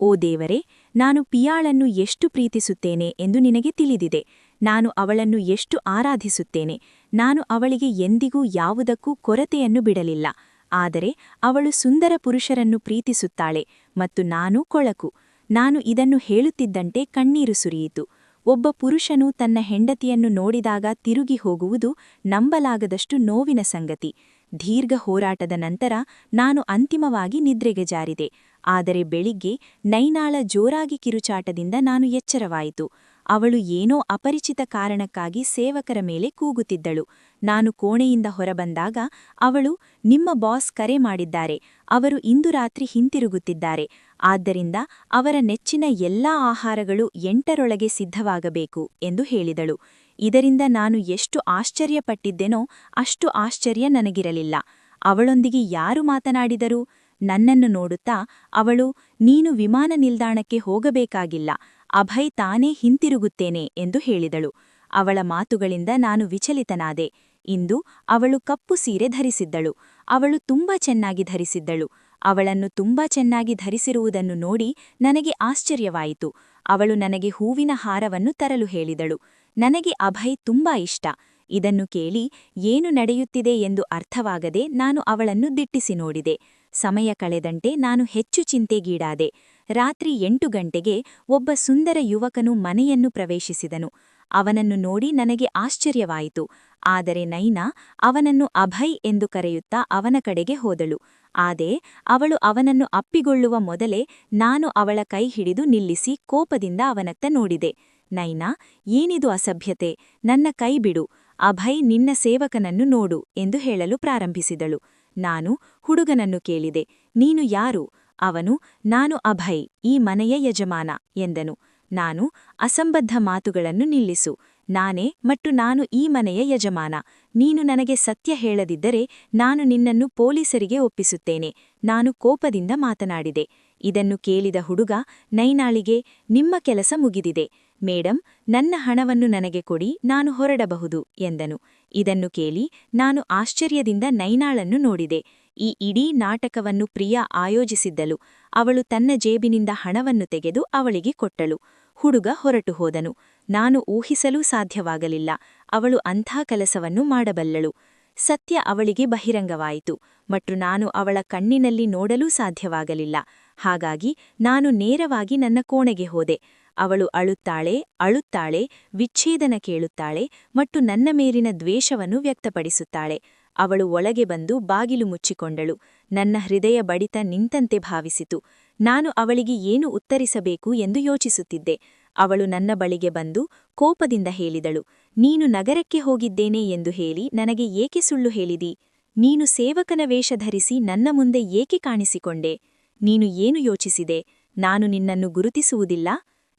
ಓ ದೇವರೇ, ನಾನು ಪಿಯಾಳನ್ನು ಎಷ್ಟು ಪ್ರೀತಿಸುತ್ತೇನೆ ಎಂದು ನಿನಗೆ ತಿಳಿದಿದೆ. ನಾನು ಅವಳನ್ನು ಎಷ್ಟು ಆರಾಧಿಸುತ್ತೇನೆ. ನಾನು ಅವಳಿಗೆ ಎಂದಿಗೂ ಯಾವುದಕ್ಕೂ ಕೊರತೆಯನ್ನು ಬಿಡಲಿಲ್ಲ. ಆದರೆ ಅವಳು ಸುಂದರ ಪುರುಷರನ್ನು ಪ್ರೀತಿಸುತ್ತಾಳೆ ಮತ್ತು ನಾನು ಕೊಳಕು. ನಾನು ಇದನ್ನು ಹೇಳುತ್ತಿದ್ದಂತೆ ಕಣ್ಣೀರು ಸುರಿಯಿತು. ಒಬ್ಬ ಪುರುಷನು ತನ್ನ ಹೆಂಡತಿಯನ್ನು ನೋಡಿದಾಗ ತಿರುಗಿ ಹೋಗುವುದು ನಂಬಲಾಗದಷ್ಟು ನೋವಿನ ಸಂಗತಿ. ದೀರ್ಘ ಹೋರಾಟದ ನಂತರ ನಾನು ಅಂತಿಮವಾಗಿ ನಿದ್ರೆಗೆ ಜಾರಿದೆ. ಆದರೆ ಬೆಳಿಗ್ಗೆ ನೈನಾಳ ಜೋರಾಗಿ ಕಿರುಚಾಟದಿಂದ ನಾನು ಎಚ್ಚರವಾಯಿತು. ಅವಳು ಏನೋ ಅಪರಿಚಿತ ಕಾರಣಕ್ಕಾಗಿ ಸೇವಕರ ಮೇಲೆ ಕೂಗುತ್ತಿದ್ದಳು. ನಾನು ಕೋಣೆಯಿಂದ ಹೊರಬಂದಾಗ ಅವಳು, ನಿಮ್ಮ ಬಾಸ್ ಕರೆ ಮಾಡಿದ್ದಾರೆ. ಅವರು ಇಂದು ರಾತ್ರಿ ಹಿಂತಿರುಗುತ್ತಿದ್ದಾರೆ. ಆದ್ದರಿಂದ ಅವರ ನೆಚ್ಚಿನ ಎಲ್ಲಾ ಆಹಾರಗಳು ಎಂಟರೊಳಗೆ ಸಿದ್ಧವಾಗಬೇಕು ಎಂದು ಹೇಳಿದಳು. ಇದರಿಂದ ನಾನು ಎಷ್ಟು ಆಶ್ಚರ್ಯಪಟ್ಟಿದ್ದೆನೋ ಅಷ್ಟು ಆಶ್ಚರ್ಯ ನನಗಿರಲಿಲ್ಲ. ಅವಳೊಂದಿಗೆ ಯಾರು ಮಾತನಾಡಿದರು? ನನ್ನನ್ನು ನೋಡುತ್ತಾ ಅವಳು, ನೀನು ವಿಮಾನ ನಿಲ್ದಾಣಕ್ಕೆ ಹೋಗಬೇಕಾಗಿಲ್ಲ, ಅಭಯ್ ತಾನೇ ಹಿಂತಿರುಗುತ್ತೇನೆ ಎಂದು ಹೇಳಿದಳು. ಅವಳ ಮಾತುಗಳಿಂದ ನಾನು ವಿಚಲಿತನಾದೆ. ಇಂದು ಅವಳು ಕಪ್ಪು ಸೀರೆ ಧರಿಸಿದ್ದಳು. ಅವಳು ತುಂಬಾ ಚೆನ್ನಾಗಿ ಧರಿಸಿದ್ದಳು. ಅವಳನ್ನು ತುಂಬಾ ಚೆನ್ನಾಗಿ ಧರಿಸಿರುವುದನ್ನು ನೋಡಿ ನನಗೆ ಆಶ್ಚರ್ಯವಾಯಿತು. ಅವಳು ನನಗೆ ಹೂವಿನ ಹಾರವನ್ನು ತರಲು ಹೇಳಿದಳು. ನನಗೆ ಅಭಯ್ ತುಂಬಾ ಇಷ್ಟ. ಇದನ್ನು ಕೇಳಿ ಏನು ನಡೆಯುತ್ತಿದೆ ಎಂದು ಅರ್ಥವಾಗದೆ ನಾನು ಅವಳನ್ನು ದಿಟ್ಟಿಸಿ ನೋಡಿದೆ. ಸಮಯ ಕಳೆದಂತೆ ನಾನು ಹೆಚ್ಚು ಚಿಂತೆಗೀಡಾದೆ. ರಾತ್ರಿ ಎಂಟು ಗಂಟೆಗೆ ಒಬ್ಬ ಸುಂದರ ಯುವಕನು ಮನೆಯನ್ನು ಪ್ರವೇಶಿಸಿದನು. ಅವನನ್ನು ನೋಡಿ ನನಗೆ ಆಶ್ಚರ್ಯವಾಯಿತು. ಆದರೆ ನೈನಾ ಅವನನ್ನು ಅಭಯ್ ಎಂದು ಕರೆಯುತ್ತಾ ಅವನ ಕಡೆಗೆ ಹೋದಳು. ಆದೇ, ಅವಳು ಅವನನ್ನು ಅಪ್ಪಿಗೊಳ್ಳುವ ಮೊದಲೇ ನಾನು ಅವಳ ಕೈ ಹಿಡಿದು ನಿಲ್ಲಿಸಿ ಕೋಪದಿಂದ ಅವನತ್ತ ನೋಡಿದೆ. ನೈನಾ, ಏನಿದು ಅಸಭ್ಯತೆ? ನನ್ನ ಕೈ ಬಿಡು. ಅಭಯ್, ನಿನ್ನ ಸೇವಕನನ್ನು ನೋಡು ಎಂದು ಹೇಳಲು ಪ್ರಾರಂಭಿಸಿದಳು. ನಾನು ಹುಡುಗನನ್ನು ಕೇಳಿದೆ. ನೀನು ಯಾರು? ಅವನು, ನಾನು ಅಭಯ್, ಈ ಮನೆಯ ಯಜಮಾನ ಎಂದನು. ನಾನು ಅಸಂಬದ್ಧ ಮಾತುಗಳನ್ನು ನಿಲ್ಲಿಸು. ನಾನೇ ಮತ್ತು ನಾನು ಈ ಮನೆಯ ಯಜಮಾನ. ನೀನು ನನಗೆ ಸತ್ಯ ಹೇಳದಿದ್ದರೆ ನಾನು ನಿನ್ನನ್ನು ಪೊಲೀಸರಿಗೆ ಒಪ್ಪಿಸುತ್ತೇನೆ. ನಾನು ಕೋಪದಿಂದ ಮಾತನಾಡಿದೆ. ಇದನ್ನು ಕೇಳಿದ ಹುಡುಗ, ನೈನಾಳಿಗೆ, ನಿಮ್ಮ ಕೆಲಸ ಮುಗಿದಿದೆ. ಮೇಡಂ, ನನ್ನ ಹಣವನ್ನು ನನಗೆ ಕೊಡಿ, ನಾನು ಹೊರಡಬಹುದು ಎಂದನು. ಇದನ್ನು ಕೇಳಿ ನಾನು ಆಶ್ಚರ್ಯದಿಂದ ನೈನಾಳನ್ನು ನೋಡಿದೆ. ಈ ಇಡೀ ನಾಟಕವನ್ನು ಪ್ರಿಯಾ ಆಯೋಜಿಸಿದ್ದಳು. ಅವಳು ತನ್ನ ಜೇಬಿನಿಂದ ಹಣವನ್ನು ತೆಗೆದು ಅವಳಿಗೆ ಕೊಟ್ಟಳು. ಹುಡುಗ ಹೊರಟು ಹೋದನು. ನಾನು ಊಹಿಸಲೂ ಸಾಧ್ಯವಾಗಲಿಲ್ಲ. ಅವಳು ಅಂಥ ಕೆಲಸವನ್ನು ಮಾಡಬಲ್ಲಳು. ಸತ್ಯ ಅವಳಿಗೆ ಬಹಿರಂಗವಾಯಿತು. ಮತ್ತು ನಾನು ಅವಳ ಕಣ್ಣಿನಲ್ಲಿ ನೋಡಲೂ ಸಾಧ್ಯವಾಗಲಿಲ್ಲ. ಹಾಗಾಗಿ ನಾನು ನೇರವಾಗಿ ನನ್ನ ಕೋಣೆಗೆ ಹೋದೆ. ಅವಳು ಅಳುತ್ತಾಳೆ ಅಳುತ್ತಾಳೆ, ವಿಚ್ಛೇದನ ಕೇಳುತ್ತಾಳೆ ಮತ್ತು ನನ್ನ ಮೇಲಿನ ದ್ವೇಷವನ್ನು ವ್ಯಕ್ತಪಡಿಸುತ್ತಾಳೆ. ಅವಳು ಒಳಗೆ ಬಂದು ಬಾಗಿಲು ಮುಚ್ಚಿಕೊಂಡಳು. ನನ್ನ ಹೃದಯ ಬಡಿತ ನಿಂತಂತೆ ಭಾವಿಸಿತು. ನಾನು ಅವಳಿಗೆ ಏನು ಉತ್ತರಿಸಬೇಕು ಎಂದು ಯೋಚಿಸುತ್ತಿದ್ದೆ. ಅವಳು ನನ್ನ ಬಳಿಗೆ ಬಂದು ಕೋಪದಿಂದ ಹೇಳಿದಳು. ನೀನು ನಗರಕ್ಕೆ ಹೋಗಿದ್ದೇನೆ ಎಂದು ಹೇಳಿ ನನಗೆ ಏಕೆ ಸುಳ್ಳು ಹೇಳಿದಿ? ನೀನು ಸೇವಕನ ವೇಷ ಧರಿಸಿ ನನ್ನ ಮುಂದೆ ಏಕೆ ಕಾಣಿಸಿಕೊಂಡೆ? ನೀನು ಏನು ಯೋಚಿಸಿದೆ? ನಾನು ನಿನ್ನನ್ನು ಗುರುತಿಸುವುದಿಲ್ಲ?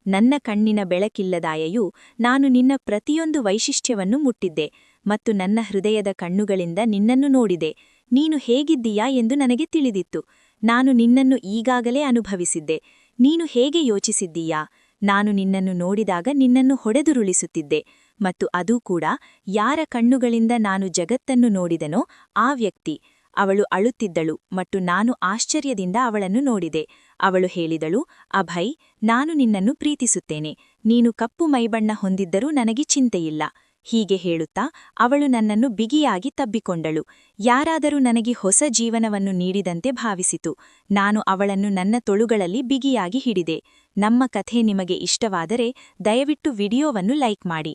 ನನ್ನ ಕಣ್ಣಿನ ಬೆಳಕಿಲ್ಲದಾಯೆಯೂ ನಾನು ನಿನ್ನ ಪ್ರತಿಯೊಂದು ವೈಶಿಷ್ಟ್ಯವನ್ನು ಮುಟ್ಟಿದ್ದೆ. ಮತ್ತು ನನ್ನ ಹೃದಯದ ಕಣ್ಣುಗಳಿಂದ ನಿನ್ನನ್ನು ನೋಡಿದೆ. ನೀನು ಹೇಗಿದ್ದೀಯಾ ಎಂದು ನನಗೆ ತಿಳಿದಿತ್ತು. ನಾನು ನಿನ್ನನ್ನು ಈಗಾಗಲೇ ಅನುಭವಿಸಿದ್ದೆ. ನೀನು ಹೇಗೆ ಯೋಚಿಸಿದ್ದೀಯಾ? ನಾನು ನಿನ್ನನ್ನು ನೋಡಿದಾಗ ನಿನ್ನನ್ನು ಹೊಡೆದುರುಳಿಸುತ್ತಿದ್ದೆ. ಮತ್ತು ಅದೂ ಕೂಡ ಯಾರ ಕಣ್ಣುಗಳಿಂದ ನಾನು ಜಗತ್ತನ್ನು ನೋಡಿದನೋ ಆ ವ್ಯಕ್ತಿ. ಅವಳು ಅಳುತ್ತಿದ್ದಳು ಮತ್ತು ನಾನು ಆಶ್ಚರ್ಯದಿಂದ ಅವಳನ್ನು ನೋಡಿದೆ. ಅವಳು ಹೇಳಿದಳು, ಅಭಯ್, ನಾನು ನಿನ್ನನ್ನು ಪ್ರೀತಿಸುತ್ತೇನೆ. ನೀನು ಕಪ್ಪು ಮೈಬಣ್ಣ ಹೊಂದಿದ್ದರೂ ನನಗೆ ಚಿಂತೆಯಿಲ್ಲ. ಹೀಗೆ ಹೇಳುತ್ತಾ ಅವಳು ನನ್ನನ್ನು ಬಿಗಿಯಾಗಿ ತಬ್ಬಿಕೊಂಡಳು. ಯಾರಾದರೂ ನನಗೆ ಹೊಸ ಜೀವನವನ್ನು ನೀಡಿದಂತೆ ಭಾವಿಸಿತು. ನಾನು ಅವಳನ್ನು ನನ್ನ ತೊಳುಗಳಲ್ಲಿ ಬಿಗಿಯಾಗಿ ಹಿಡಿದೆ. ನಮ್ಮ ಕಥೆ ನಿಮಗೆ ಇಷ್ಟವಾದರೆ ದಯವಿಟ್ಟು ವಿಡಿಯೋವನ್ನು ಲೈಕ್ ಮಾಡಿ.